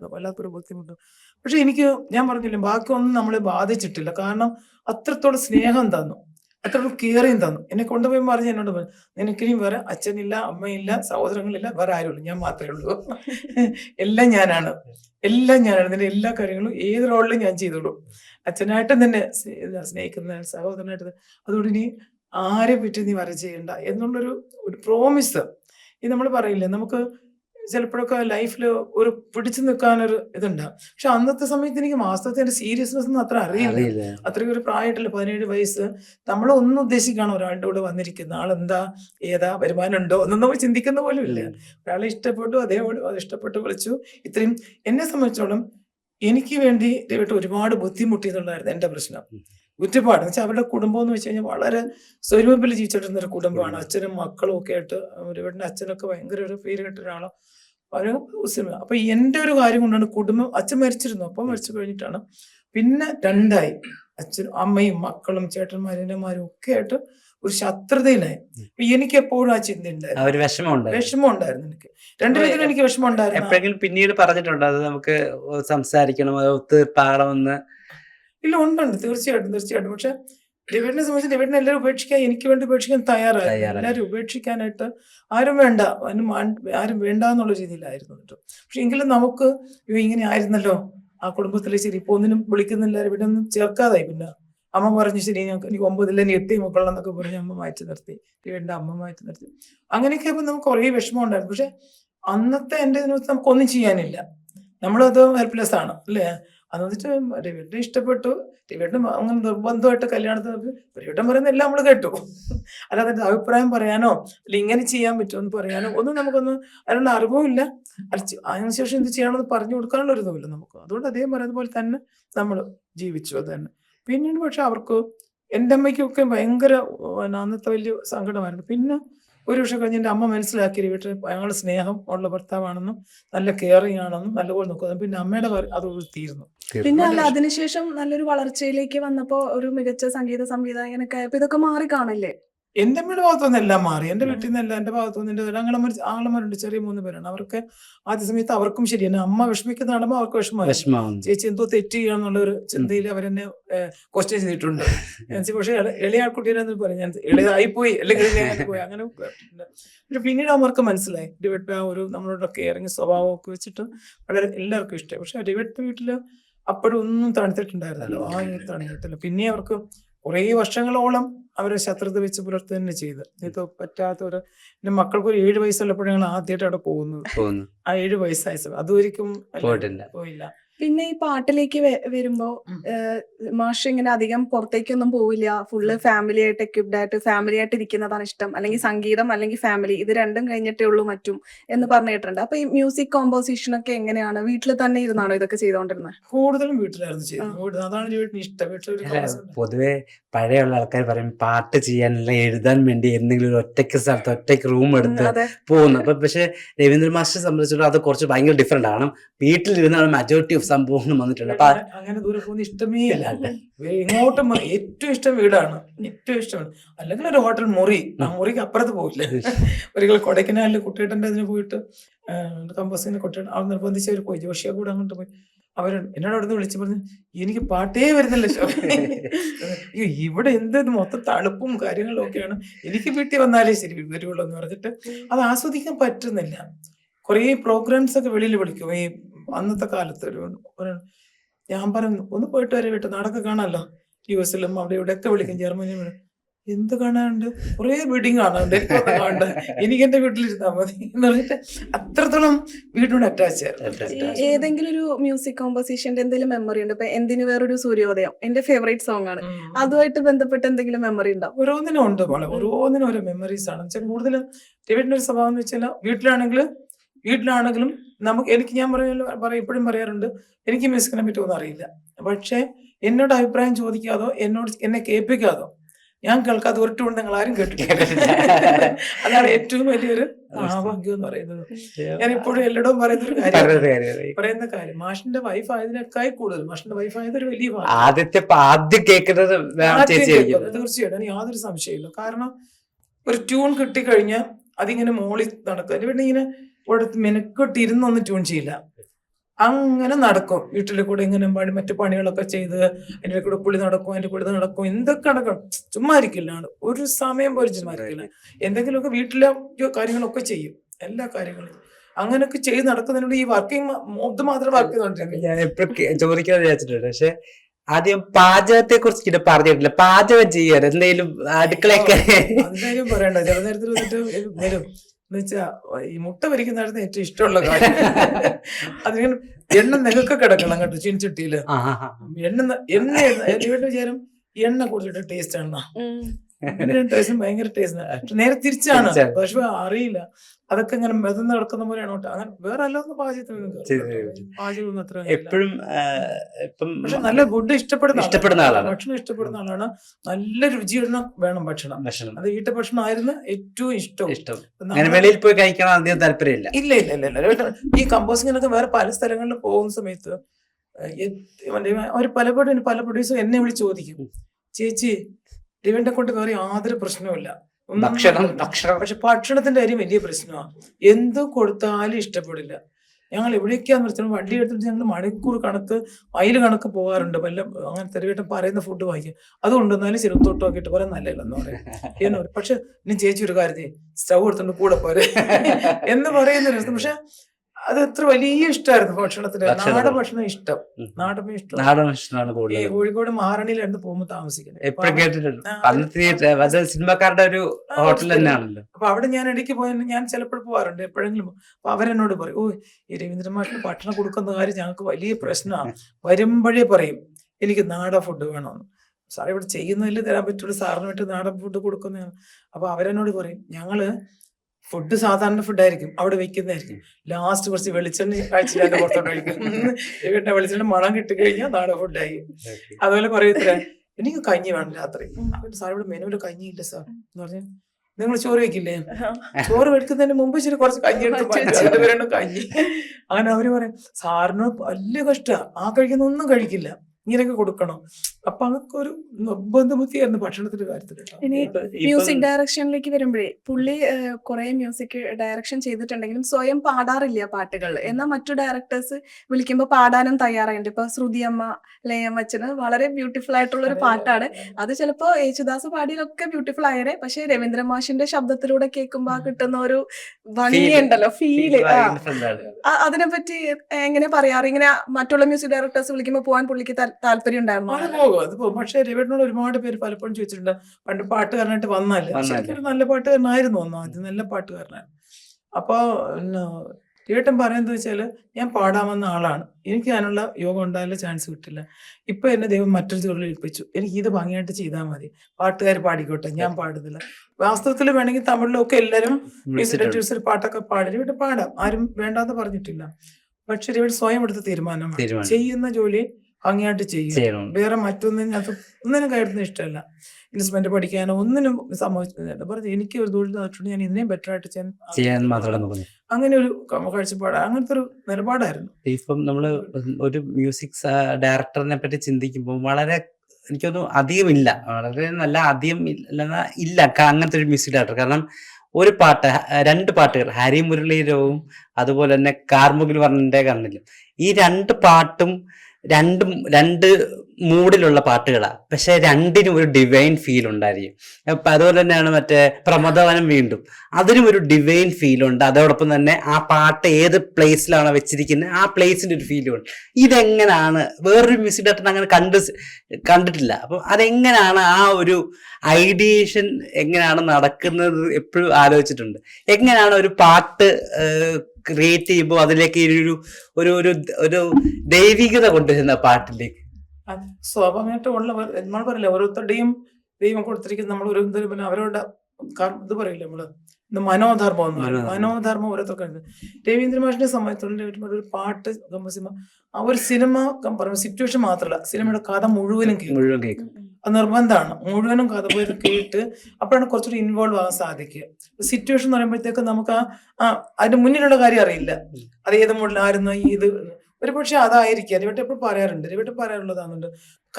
വല്ലാത്തൊരു ബുദ്ധിമുട്ട്. പക്ഷെ എനിക്ക് ഞാൻ പറഞ്ഞില്ലേ ബാക്കിയൊന്നും നമ്മളെ ബാധിച്ചിട്ടില്ല. കാരണം അത്രത്തോളം സ്നേഹം തന്നു. അത്രത്തോളം കെയറിങ് തന്നു. എന്നെ കൊണ്ടുപോയി പറഞ്ഞ് എന്നോട് പറഞ്ഞു നിനക്കിനി വേറെ അച്ഛനില്ല അമ്മയില്ല സഹോദരങ്ങളില്ല വേറെ ആരുമില്ല. ഞാൻ മാത്രമേ ഉള്ളൂ. എല്ലാം ഞാനാണ്. എല്ലാം ഞാനാണ്. നിന്റെ എല്ലാ കാര്യങ്ങളും ഏത് റോളിലും ഞാൻ ചെയ്തോളൂ. അച്ഛനായിട്ടും തന്നെ സ്നേഹിക്കുന്ന സഹോദരനായിട്ട്. അതുകൊണ്ട് ഇനി ആരെ പറ്റി നീ വര ചെയ്യണ്ട എന്നുള്ളൊരു ഒരു പ്രോമിസ് ഇത് നമ്മൾ പറയില്ലേ നമുക്ക് ചിലപ്പോഴൊക്കെ ലൈഫിൽ ഒരു പിടിച്ചു നിൽക്കാനൊരു ഇതുണ്ട്. പക്ഷെ അന്നത്തെ സമയത്ത് എനിക്ക് വാസ്തവത്തിന്റെ സീരിയസ്നെസ് ഒന്നും അത്ര അറിയില്ല. അത്രയ്ക്ക് അത്രയും ഒരു പ്രായമായിട്ടില്ല പതിനേഴ് വയസ്സ്. നമ്മൾ ഒന്നും ഉദ്ദേശിക്കാണ് ഒരാളുടെ കൂടെ വന്നിരിക്കുന്ന. ആളെന്താ ഏതാ വരുമാനം ഉണ്ടോ ഒന്നും നമ്മൾ ചിന്തിക്കുന്ന പോലും ഇല്ല. ഒരാളെ ഇഷ്ടപ്പെട്ടു അതേപോലെ അത് ഇഷ്ടപ്പെട്ട് വിളിച്ചു. ഇത്രയും എന്നെ സംബന്ധിച്ചോളം എനിക്ക് വേണ്ടി രവിട്ട് ഒരുപാട് ബുദ്ധിമുട്ടിയെന്നുള്ളതായിരുന്നു എന്റെ പ്രശ്നം. ഒരുപാട്. എന്ന് വെച്ചാൽ അവരുടെ കുടുംബം എന്ന് വെച്ച് കഴിഞ്ഞാൽ വളരെ സ്വരൂപത്തിൽ ജീവിച്ചിട്ടുന്ന ഒരു കുടുംബമാണ്. അച്ഛനും മക്കളും ഒക്കെ ആയിട്ട് രവിട്ടിന്റെ അച്ഛനൊക്കെ ഭയങ്കര ഒരു പേര് കേട്ട ഒരാളാണ് ഒരു മുസ്ലിം അപ്പൊ എന്റെ ഒരു കാര്യം കൊണ്ടാണ് കുടുംബം അച്ഛൻ മരിച്ചിരുന്നു അപ്പം മരിച്ചു കഴിഞ്ഞിട്ടാണ്. പിന്നെ രണ്ടായി. അച്ഛനും അമ്മയും മക്കളും ചേട്ടന്മാരും അനിയന്മാരും ഒക്കെ ആയിട്ട് ഒരു ശത്രുതയിലായി. അപ്പൊ എനിക്ക് എപ്പോഴും ആ ചിന്ത ഉണ്ടായിരുന്നു. വിഷമം ഉണ്ടായിരുന്നു. എനിക്ക്. രണ്ടു രീതിയിലും എനിക്ക് വിഷമം ഉണ്ടായിരുന്നു. എപ്പോഴെങ്കിലും പിന്നീട് പറഞ്ഞിട്ടുണ്ടോ? അത് നമുക്ക് സംസാരിക്കണം അത് പാടണമെന്ന്? ഇല്ല ഉണ്ടുണ്ട്. തീർച്ചയായിട്ടും തീർച്ചയായിട്ടും. പക്ഷെ ഡേവിഡിനെ സംബന്ധിച്ച് ഡിവിഡിനെ എല്ലാവരും ഉപേക്ഷിക്കാൻ എനിക്ക് വേണ്ടി ഉപേക്ഷിക്കാൻ തയ്യാറായി. എല്ലാവരും ഉപേക്ഷിക്കാനായിട്ട് ആരും വേണ്ട. അതിന് ആരും വേണ്ട എന്നുള്ള രീതിയിലായിരുന്നു കേട്ടോ. പക്ഷെ എങ്കിലും നമുക്ക് ഇങ്ങനെ ആയിരുന്നല്ലോ. ആ കുടുംബത്തിലെ ശരി ഇപ്പൊ ഒന്നിനും വിളിക്കുന്നില്ല. ഇവിടെ ഒന്നും ചേർക്കാതായി. പിന്നെ അമ്മ പറഞ്ഞു ശരി ഞങ്ങൾക്ക് എനിക്ക് ഒമ്പതില്ല ഇനി എത്തി മക്കളെന്നൊക്കെ എന്നൊക്കെ പറഞ്ഞ് അമ്മ മാറ്റി നിർത്തി. ഡിവിഡിന്റെ അമ്മ മാറ്റി നിർത്തി. അങ്ങനെയൊക്കെ ആയപ്പോൾ നമുക്ക് കുറേ വിഷമം ഉണ്ടായിരുന്നു. പക്ഷെ അന്നത്തെ എന്റെ ഇതിനകത്ത് നമുക്കൊന്നും ചെയ്യാനില്ല. നമ്മളത് ഹെൽപ്ലെസ് ആണ് അല്ലേ? അത് വന്നിട്ട് രവിയേട്ടനെ ഇഷ്ടപ്പെട്ടു. രവിയേട്ടൻ അങ്ങനെ നിർബന്ധമായിട്ട് കല്യാണത്തിന് ഇവരുടെ പറയുന്ന എല്ലാം നമ്മൾ കേട്ടു. അല്ലാതെ അഭിപ്രായം പറയാനോ അല്ലെങ്കിൽ ഇങ്ങനെ ചെയ്യാൻ പറ്റുമോ എന്ന് പറയാനോ ഒന്നും നമുക്കൊന്നും അതിനുള്ള അറിവും ഇല്ല. അതിനുശേഷം എന്ത് ചെയ്യണമെന്ന് പറഞ്ഞു കൊടുക്കാനുള്ള ഒരു നമുക്ക്. അതുകൊണ്ട് അദ്ദേഹം പറയുന്ന പോലെ തന്നെ നമ്മൾ ജീവിച്ചു അത് തന്നെ. പിന്നീട് പക്ഷെ അവർക്ക് എന്റെ അമ്മയ്ക്കൊക്കെ ഭയങ്കര അന്നത്തെ വലിയ സങ്കടമായിരുന്നു. പിന്നെ ഒരു വർഷം കഴിഞ്ഞ് എന്റെ അമ്മ മനസ്സിലാക്കി വീട്ടിൽ ഞങ്ങൾ സ്നേഹം ഉള്ള ഭർത്താവാണെന്നും നല്ല കെയറിങ് ആണെന്നും നല്ലപോലെ നോക്കുന്നു. പിന്നെ അമ്മയുടെ അത് തീർന്നു. പിന്നെ അല്ല അതിനുശേഷം നല്ലൊരു വളർച്ചയിലേക്ക് വന്നപ്പോ ഒരു മികച്ച സംഗീത സംവിധായകനൊക്കെ ആയപ്പോ ഇതൊക്കെ മാറി കാണില്ലേ? എന്റെ അമ്മയുടെ ഭാഗത്തുനിന്ന് എല്ലാം മാറി. എന്റെ വീട്ടിൽ നിന്നല്ല എന്റെ ഭാഗത്തുനിന്ന് എന്റെ ആങ്ങളമാർ ആങ്ങളമാരുണ്ട് ചെറിയ മൂന്ന് പേരാണ്. അവർക്ക് ആദ്യ സമയത്ത് അവർക്കും ശരിയാണ്. അമ്മ വിഷമിക്കുന്ന കാണുമ്പോൾ അവർക്ക് വിഷമമായി ചേച്ചി എന്തോ തെറ്റ് ചെയ്യാന്നുള്ള ഒരു ചിന്തയിൽ അവരെന്നെ ക്വസ്റ്റ്യൻ ചെയ്തിട്ടുണ്ട്. പക്ഷേ ഇള- ഇളയ ആൾക്കുട്ടീനെ പറയും. ഞാൻ ഇളയതായിപ്പോയി അല്ലെങ്കിൽ ഇളയതായി പോയി. അങ്ങനെ. പക്ഷെ പിന്നീട് അവർക്ക് മനസ്സിലായി. ഡിവറ്റ് ആ ഒരു നമ്മളോട് കെയറിങ് സ്വഭാവം ഒക്കെ വെച്ചിട്ട് വളരെ എല്ലാവർക്കും ഇഷ്ടമായി. പക്ഷെ ഡിവറ്റ് വീട്ടിൽ അപ്പോഴും ഒന്നും തണുത്തിട്ടുണ്ടായിരുന്നല്ലോ. ആ തണുത്തിട്ടില്ല തണുത്തില്ല. പിന്നെ അവർക്ക് കുറേ വർഷങ്ങളോളം അവരെ ശത്രുത വെച്ച് പുലർത്തുക തന്നെ ചെയ്ത്. ഇത് പറ്റാത്ത ഒരു എന്റെ മക്കൾക്ക് ഒരു ഏഴ് വയസ്സുള്ളപ്പോഴാണ് ആദ്യമായിട്ട് അവിടെ പോകുന്നത്. ആ ഏഴ് വയസ്സായ സമയം. അതുവരെയും അല്ല, പോയില്ല. പിന്നെ ഈ പാട്ടിലേക്ക് വരുമ്പോ മാഷ് ഇങ്ങനെ അധികം പുറത്തേക്കൊന്നും പോവില്ല. ഫുള്ള് ഫാമിലി ആയിട്ട് എക്യുപ്ഡ് ആയിട്ട് ഫാമിലി ആയിട്ട് ഇരിക്കുന്നതാണ് ഇഷ്ടം. അല്ലെങ്കിൽ സംഗീതം അല്ലെങ്കിൽ ഫാമിലി ഇത് രണ്ടും കഴിഞ്ഞിട്ടേ ഉള്ളൂ മറ്റും എന്ന് പറഞ്ഞു കേട്ടിട്ടുണ്ട് അപ്പൊ ഈ മ്യൂസിക് കോമ്പോസിഷൻ ഒക്കെ എങ്ങനെയാണ്? വീട്ടിൽ തന്നെ ഇരുന്നാണോ ഇതൊക്കെ ചെയ്തോണ്ടിരുന്നത് കൂടുതലും വീട്ടിലായിരുന്നു ചെയ്തത്. അതാണ് വീട്ടിന് ഇഷ്ടം. പൊതുവെ പഴയുള്ള ആൾക്കാർ പറയും പാട്ട് ചെയ്യാനല്ല എഴുതാൻ വേണ്ടി എന്തെങ്കിലും ഒരു ഒറ്റയ്ക്ക് സ്ഥലത്ത് ഒറ്റയ്ക്ക് റൂം എടുത്ത് പോകുന്നു. അപ്പൊ പക്ഷെ രവീന്ദ്ര മാസ്റ്റർ സംബന്ധിച്ചിടത്തോളം അത് കുറച്ച് ഭയങ്കര ഡിഫറെന്റ് ആണ്. വീട്ടിലിരുന്നാണ് മെജോറിറ്റി ഓഫ് സംഭവങ്ങളും വന്നിട്ടുണ്ട്. അപ്പൊ അങ്ങനെ- ദൂരെ പോകുന്ന ഇഷ്ടമേ അല്ല ഇങ്ങോട്ട് മ- ഏറ്റവും ഇഷ്ടം വീടാണ്. ഏറ്റവും ഇഷ്ടമാണ് അല്ലെങ്കിൽ ഒരു ഹോട്ടൽ മുറി. ആ മുറിക്ക് അപ്പുറത്ത് പോകില്ല ഒരിക്കൽ കൊടൈക്കനാലിൽ കുട്ടിയേട്ടന്റെ അതിന് പോയിട്ട് കമ്പോസിന് കുട്ടിയേട്ടൻ അവർ നിർബന്ധിച്ച് അവർ പോയി. ജോഷിയ കൂടെ അങ്ങോട്ട് പോയി. അവർ എന്നോട് അവിടുന്ന് വിളിച്ചു പറഞ്ഞു എനിക്ക് പാട്ടേ വരുന്നില്ല അയ്യോ ഇവിടെ എന്ത് മൊത്തം തണുപ്പും കാര്യങ്ങളും ഒക്കെയാണ്. എനിക്ക് വീട്ടിൽ വന്നാലേ ശരി വരുള്ളൂ എന്ന് പറഞ്ഞിട്ട്. അത് ആസ്വദിക്കാൻ പറ്റുന്നില്ല. കുറേ പ്രോഗ്രാംസ് ഒക്കെ വെളിയിൽ വിളിക്കും. ഈ അന്നത്തെ കാലത്ത് ഒരു ഞാൻ പറഞ്ഞു ഒന്ന് പോയിട്ട് വരെ വീട്ടിൽ നടക്ക് കാണാമല്ലോ. യു എസിലും അവിടെ ഇവിടെ ഒക്കെ വിളിക്കും ജർമ്മനിയും എന്ത് കാണാനുണ്ട്? കുറേ ബിൽഡിംഗ് കാണാനുണ്ട് എനിക്കൊന്നും കാണണ്ട എനിക്ക് എന്റെ വീട്ടിലിരുന്നാ മതി. എന്ന് പറഞ്ഞിട്ട് അത്രത്തോളം വീടിനോട് അറ്റാച്ച് ആയിരുന്നു. ഏതെങ്കിലും ഒരു മ്യൂസിക് കോമ്പോസിഷന്റെ എന്തെങ്കിലും മെമ്മറി ഉണ്ട്? ഇപ്പൊ എന്തിനു വേറൊരു സൂര്യോദയം? എന്റെ ഫേവറേറ്റ് സോങ് ആണ്. അതുമായിട്ട് ബന്ധപ്പെട്ട് എന്തെങ്കിലും മെമ്മറി ഉണ്ടാവും ഓരോന്നിനും ഉണ്ട് ഓരോന്നിനും ഓരോ മെമ്മറീസ് ആണ്. വെച്ചാൽ കൂടുതലും ഡേവിഡിന്റെ ഒരു സ്വഭാവം എന്ന് വെച്ചാൽ വീട്ടിലാണെങ്കിൽ വീട്ടിലാണെങ്കിലും നമുക്ക് എനിക്ക് ഞാൻ പറയുന്നത് പറയും എപ്പോഴും പറയാറുണ്ട് എനിക്ക് മ്യൂസിക്കിനെ പറ്റി ഒന്നും അറിയില്ല. പക്ഷേ എന്നോട് അഭിപ്രായം ചോദിക്കാതോ എന്നോട് എന്നെ കേൾപ്പിക്കാതോ ഞാൻ കേൾക്കാതെ ഒരു ട്യൂൺ നിങ്ങൾ ആരും കേട്ടിട്ടില്ല. അതാണ് ഏറ്റവും വലിയൊരു ആഭാഗ്യം എന്ന് പറയുന്നത്. ഞാൻ ഇപ്പോഴും എല്ലായിടവും പറയുന്ന ഒരു കാര്യം. പറയുന്ന കാര്യം മാഷിന്റെ വൈഫ് ആയതിനേക്കായി കൂടുതൽ മാഷിന്റെ വൈഫ് ആയത് ഒരു വലിയ ആദ്യത്തെ ആദ്യം കേൾക്കുന്നത്. തീർച്ചയായിട്ടും. യാതൊരു സംശയമില്ല കാരണം ഒരു ട്യൂൺ കിട്ടിക്കഴിഞ്ഞാൽ അതിങ്ങനെ മോളിൽ നടക്കുക. അതിന് വേണ്ടി ഇങ്ങനെ ഒരിടത്ത് മെനക്കെട്ട് ഇരുന്നൊന്നും ട്യൂൺ ചെയ്യില്ല. അങ്ങനെ നടക്കും. വീട്ടിൽ കൂടെ ഇങ്ങനെ പാടി മറ്റു പണികളൊക്കെ ചെയ്ത് അതിന്റെ കൂടെ കുളി നടക്കും അതിന്റെ കൂടെ നടക്കും. എന്തൊക്കെ നടക്കും? ചുമ്മാ ഇരിക്കില്ലാണ് ഒരു സമയം പോലും ചുമ്മാ ഇരിക്കില്ല. എന്തെങ്കിലുമൊക്കെ വീട്ടിലെ കാര്യങ്ങളൊക്കെ ചെയ്യും. എല്ലാ കാര്യങ്ങളും. അങ്ങനെയൊക്കെ ചെയ്ത് നടക്കുന്നതിനോട് ഈ വർക്കിംഗ് ഇത് മാത്രം വർക്ക് ചെയ്തോണ്ടിരിക്കും ഞാൻ എപ്പോഴും ചോദിക്കാൻ വിചാരിച്ചിട്ടുണ്ട്. പക്ഷെ ആദ്യം പാചകത്തെ കുറിച്ച് പറഞ്ഞിട്ടില്ല. പാചകം ചെയ്യാൻ എന്തെങ്കിലും അടുക്കളയൊക്കെ എന്തായാലും പറയണ്ട. ചില നേരത്തിൽ വന്നിട്ട് വരും. എന്ന് വെച്ചാ ഈ മുട്ട പൊരിക്കുന്നതായിരുന്നു ഏറ്റവും ഇഷ്ടമുള്ള കാര്യം അതിങ്ങനെ എണ്ണ നെകൊക്കെ കിടക്കണം കേട്ടോ ആ. എണ്ണ എണ്ണ ഇവിടെ വിചാരം എണ്ണ കൂടുതലിട്ട് ടേസ്റ്റ് ആണ് ടേസ്റ്റ് ഭയങ്കര ടേസ്റ്റ് നേരെ തിരിച്ചാണ്. പക്ഷെ അറിയില്ല. അതൊക്കെ ഇങ്ങനെ മെതന്ന് കിടക്കുന്ന പോലെയാണ് കേട്ടോ. അങ്ങനെ വേറെ അല്ലാത്ത പാചകത്തിന് പാചകം അത്ര എപ്പോഴും ഇപ്പം പക്ഷെ നല്ല ഫുഡ് ഇഷ്ടപ്പെടുന്ന ഇഷ്ടപ്പെടുന്ന ആളാണ്. ഭക്ഷണം ഇഷ്ടപ്പെടുന്ന ആളാണ്. നല്ല രുചിയുള്ള വേണം ഭക്ഷണം. ഭക്ഷണം. അത് വീട്ടു ഭക്ഷണമായിരുന്നു ഏറ്റവും ഇഷ്ടം. ഇഷ്ടം. അങ്ങനെ വെളിയിൽ പോയി കഴിക്കണം അധികം താല്പര്യമില്ല. ഇല്ല ഇല്ല ഇല്ല ഇല്ല. ഈ കമ്പോസിങ്ങിനൊക്കെ വേറെ പല സ്ഥലങ്ങളിൽ പോകുന്ന സമയത്ത് അവർ പലപ്പോഴും പല പ്രൊഡ്യൂസർ എന്നെ വിളിച്ച് ചോദിക്കും. ചേച്ചി ഡിവന്റെ കൊണ്ട് വേറെ യാതൊരു പ്രശ്നവുമില്ല. ഭക്ഷണം. ഭക്ഷണം. പക്ഷെ ഭക്ഷണത്തിന്റെ കാര്യം വലിയ പ്രശ്നമാണ് എന്ത് കൊടുത്താലും ഇഷ്ടപ്പെടില്ല. ഞങ്ങൾ എവിടേക്കാന്ന് വെച്ചാൽ വണ്ടി എടുത്തിട്ട് ഞങ്ങൾ മണിക്കൂർ കണക്ക് മൈൽ കണക്ക് പോകാറുണ്ട്. വല്ല അങ്ങനെ തെരുവേട്ടം പറയുന്ന ഫുഡ് വാങ്ങിക്കും അത് കൊണ്ടുവന്നാലും ചെറുത്തോട്ടൊക്കെ ഇട്ട് പറയാൻ നല്ലല്ലോ പറയും. എന്ന് പറയും. പക്ഷെ ഇനി ചേച്ചി ഒരു കാര്യത്തിൽ സ്റ്റവ് എടുത്തോണ്ട് കൂടെ പോരെ. എന്ന് പറയുന്ന രസം പക്ഷെ അത് എത്ര വലിയ ഇഷ്ടമായിരുന്നു ഭക്ഷണത്തിന്. നാടൻ ഭക്ഷണം ഇഷ്ടം. നാടൻ ഇഷ്ടം. നാടൻ ഭക്ഷണമാണ് ഈ കൂടുതൽ കോഴിക്കോട് മഹാറാണിയിലായിരുന്നു പോകുമ്പോൾ താമസിക്കുന്നത്. എപ്പോഴും കേട്ടിട്ടുണ്ട്. അത് സിനിമക്കാരുടെ ഒരു ഹോട്ടൽ തന്നെയാണല്ലോ. അപ്പൊ അവിടെ ഞാൻ ഇടയ്ക്ക് പോയാൽ ഞാൻ ചിലപ്പോൾ പോകാറുണ്ട് എപ്പോഴെങ്കിലും അപ്പൊ അവരെന്നോട് പറയും ഓ ഈ രവീന്ദ്രൻ മാഷിന് ഭക്ഷണം കൊടുക്കുന്ന കാര്യം ഞങ്ങൾക്ക് വലിയ പ്രശ്നമാണ് വരുമ്പോഴേ പറയും എനിക്ക് നാടൻ ഫുഡ് വേണമെന്ന് സാർ ഇവിടെ ചെയ്യുന്നതിൽ തരാൻ പറ്റുള്ളൂ. സാറിന് വേണ്ടി നാടൻ ഫുഡ് കൊടുക്കുന്നതാണ്. അപ്പൊ അവരെന്നോട് പറയും ഞങ്ങൾ ഫുഡ് സാധാരണ ഫുഡായിരിക്കും അവിടെ വെക്കുന്നതായിരിക്കും. ലാസ്റ്റ് കുറച്ച് വെളിച്ചെണ്ണ കാഴ്ച പുറത്തോട്ട് കഴിക്കും ഇവിടെ വെളിച്ചെണ്ണ മണം കിട്ടിക്കഴിഞ്ഞാൽ നാടെ ഫുഡായി അതുപോലെ ഇത്ര. എനിക്ക് കഞ്ഞി വേണം രാത്രി. സാർ ഇവിടെ മെനുവിൽ കഞ്ഞി ഇല്ല സാർ എന്ന് പറഞ്ഞു. നിങ്ങൾ ചോറ് വെക്കില്ലേ? ചോറ് വെക്കുന്നതിന് മുമ്പ് ഇച്ചിരി കുറച്ച് കഞ്ഞി എടുത്ത്. കഞ്ഞി. അങ്ങനെ അവർ പറയും സാറിന് വലിയ കഷ്ട. ആ കഴിക്കുന്ന ഒന്നും കഴിക്കില്ല. ഇങ്ങനെയൊക്കെ കൊടുക്കണം. അപ്പൊ അതൊക്കെ ഒരു നിർബന്ധ ബുദ്ധിയായിരുന്നു ഭക്ഷണത്തിന്റെ കാര്യത്തിൽ ഇനി മ്യൂസിക് ഡയറക്ഷനിലേക്ക് വരുമ്പോഴേ പുള്ളി കുറെ മ്യൂസിക് ഡയറക്ഷൻ ചെയ്തിട്ടുണ്ടെങ്കിലും സ്വയം പാടാറില്ല പാട്ടുകൾ. എന്നാൽ മറ്റു ഡയറക്ടേഴ്സ് വിളിക്കുമ്പോൾ പാടാനും തയ്യാറായിട്ടുണ്ട്. ഇപ്പൊ ശ്രുതി അമ്മ ലയമ്മച്ചന് വളരെ ബ്യൂട്ടിഫുൾ ആയിട്ടുള്ള ഒരു പാട്ടാണ്. അത് ചിലപ്പോ യേശുദാസ് പാടിയിലൊക്കെ ബ്യൂട്ടിഫുൾ ആയരെ പക്ഷെ രവീന്ദ്ര മാഷിന്റെ ശബ്ദത്തിലൂടെ കേൾക്കുമ്പോൾ കിട്ടുന്ന ഒരു ഭംഗിയുണ്ടല്ലോ ഫീൽ അതിനെപ്പറ്റി എങ്ങനെ പറയാറ്? ഇങ്ങനെ മറ്റുള്ള മ്യൂസിക് ഡയറക്ടേഴ്സ് വിളിക്കുമ്പോൾ പോകാൻ പുള്ളിക്ക് താല്പര്യം ഉണ്ടായിരുന്നു? പക്ഷേ പോകും. അത് പോകും പക്ഷെ രവിനോട് ഒരുപാട് പേര് പലപ്പോഴും ചോദിച്ചിട്ടുണ്ട്. പണ്ട് പാട്ടുകാരനായിട്ട് വന്നാൽ വന്നാൽ. ശരിക്കും നല്ല പാട്ടുകാരനായിരുന്നു ഒന്നും ആദ്യം നല്ല പാട്ടുകാരനായിരുന്നു. അപ്പൊ രവിട്ടൻ പറയുന്നത് വെച്ചാൽ ഞാൻ പാടാമെന്ന ആളാണ്. എനിക്ക് അതിനുള്ള യോഗം ഉണ്ടായാലും ചാൻസ് കിട്ടില്ല. ഇപ്പൊ എന്നെ ദൈവം മറ്റൊരു തൊഴിൽ ഏൽപ്പിച്ചു. എനിക്ക് ഇത് ഭംഗിയായിട്ട് ചെയ്താൽ മതി. പാട്ടുകാർ പാടിക്കോട്ടെ. ഞാൻ പാടുന്നില്ല. വാസ്തവത്തിൽ വേണമെങ്കിൽ തമിഴിലൊക്കെ എല്ലാവരും മ്യൂസിക് പാട്ടൊക്കെ പാടി ഇവിടെ പാടാം. ആരും വേണ്ടാന്ന് പറഞ്ഞിട്ടില്ല. പക്ഷെ ഇവിടെ സ്വയം എടുത്ത തീരുമാനമാണ്. തീരുമാനം. ചെയ്യുന്ന ജോലി ഭംഗിയായിട്ട് ചെയ്യും വേറെ മറ്റൊന്നും ഞാൻ ഒന്നിനും കയറുന്ന ഇഷ്ടമല്ല. ഇൻസ്ട്രുമെന്റ് പഠിക്കാനോ ഒന്നിനും സംഭവിച്ചില്ല പറഞ്ഞു എനിക്ക് ഒരു തൊഴിൽ തന്നിട്ടുണ്ട് ഞാൻ ഇതിനെയും ബെറ്റർ ആയിട്ട് ചെയ്യാൻ ചെയ്യാൻ മാത്രമേ നോക്കുന്നു അങ്ങനെ ഒരു കാഴ്ചപ്പാട്. അങ്ങനത്തെ ഒരു നിലപാടായിരുന്നു. ഇപ്പം നമ്മൾ ഒരു മ്യൂസിക് ഡയറക്ടറിനെ പറ്റി ചിന്തിക്കുമ്പോൾ വളരെ എനിക്കൊന്നും അധികം ഇല്ല. വളരെ നല്ല അധികം ഇല്ല. ഇല്ല അങ്ങനത്തെ ഒരു മ്യൂസിക് ഡയറക്ടർ കാരണം ഒരു പാട്ട് രണ്ട് പാട്ടുകൾ. ഹരി മുരളീരവും അതുപോലെ തന്നെ കാർമുകിൽ വർണന്റെ കണ്ണിലും ഈ രണ്ട് പാട്ടും രണ്ട് രണ്ട് മൂഡിലുള്ള പാട്ടുകളാണ് പക്ഷെ രണ്ടിനും ഒരു ഡിവൈൻ ഫീൽ ഉണ്ടായിരിക്കും. അപ്പൊ അതുപോലെ തന്നെയാണ് മറ്റേ പ്രമദവനം വീണ്ടും. അതിനും ഒരു ഡിവൈൻ ഫീൽ ഉണ്ട്. അതോടൊപ്പം തന്നെ ആ പാട്ട് ഏത് പ്ലേസിലാണ് വെച്ചിരിക്കുന്നത് ആ പ്ലേസിന്റെ ഒരു ഫീലും ഉണ്ട്. ഇതെങ്ങനെയാണ് വേറൊരു മ്യൂസിക് ഡയറക്ടർ അങ്ങനെ കണ്ട് കണ്ടിട്ടില്ല. അപ്പൊ അതെങ്ങനെയാണ് ആ ഒരു ഐഡിയേഷൻ എങ്ങനെയാണ് നടക്കുന്നത് എപ്പോഴും ആലോചിച്ചിട്ടുണ്ട്. എങ്ങനെയാണ് ഒരു പാട്ട് ക്രിയേറ്റ് ചെയ്യുമ്പോൾ അതിലേക്ക് ഒരു ഒരു ഒരു ദൈവികത കൊണ്ടുവരുന്ന പാട്ടിലേക്ക്. സ്വാഭാവികമായിട്ടും ഉള്ള നമ്മൾ പറയില്ല ഓരോരുത്തരുടെയും ദൈവം കൊടുത്തിരിക്കുന്ന നമ്മൾ ഒരു പിന്നെ അവരോട് ഇത് പറയില്ല നമ്മൾ? മനോധർമ്മം എന്ന് പറയും. മനോധർമ്മം. ഓരോരുത്തർക്കും ഓരോരുത്തർക്കുണ്ട് രവീന്ദ്ര മാഷിനെ സംബന്ധിച്ചുള്ള ഒരു പാട്ട് കമ്പോസ് ചെയ്യുമ്പോൾ ആ ഒരു സിനിമ പറയുമ്പോൾ സിറ്റുവേഷൻ മാത്രമല്ല സിനിമയുടെ കഥ മുഴുവനും കേൾക്കും. മുഴുവൻ കേൾക്കും. അത് നിർബന്ധമാണ്. മുഴുവനും കഥ പോയി കേട്ട് അപ്പോഴാണ് കുറച്ചുകൂടി ഇൻവോൾവ് ആകാൻ സാധിക്കുക. സിറ്റുവേഷൻ എന്ന് പറയുമ്പോഴത്തേക്ക് നമുക്ക് ആ അതിന് അതിന്റെ മുന്നിലുള്ള കാര്യം അറിയില്ല. അത് ഏത് മുകളിലായിരുന്നു ഈ ഇത് ഒരു പക്ഷെ അതായിരിക്കാം. രവിട്ട് എപ്പോഴും പറയാറുണ്ട്. രവിട്ട് പറയാറുള്ളതാണെന്നുണ്ട്.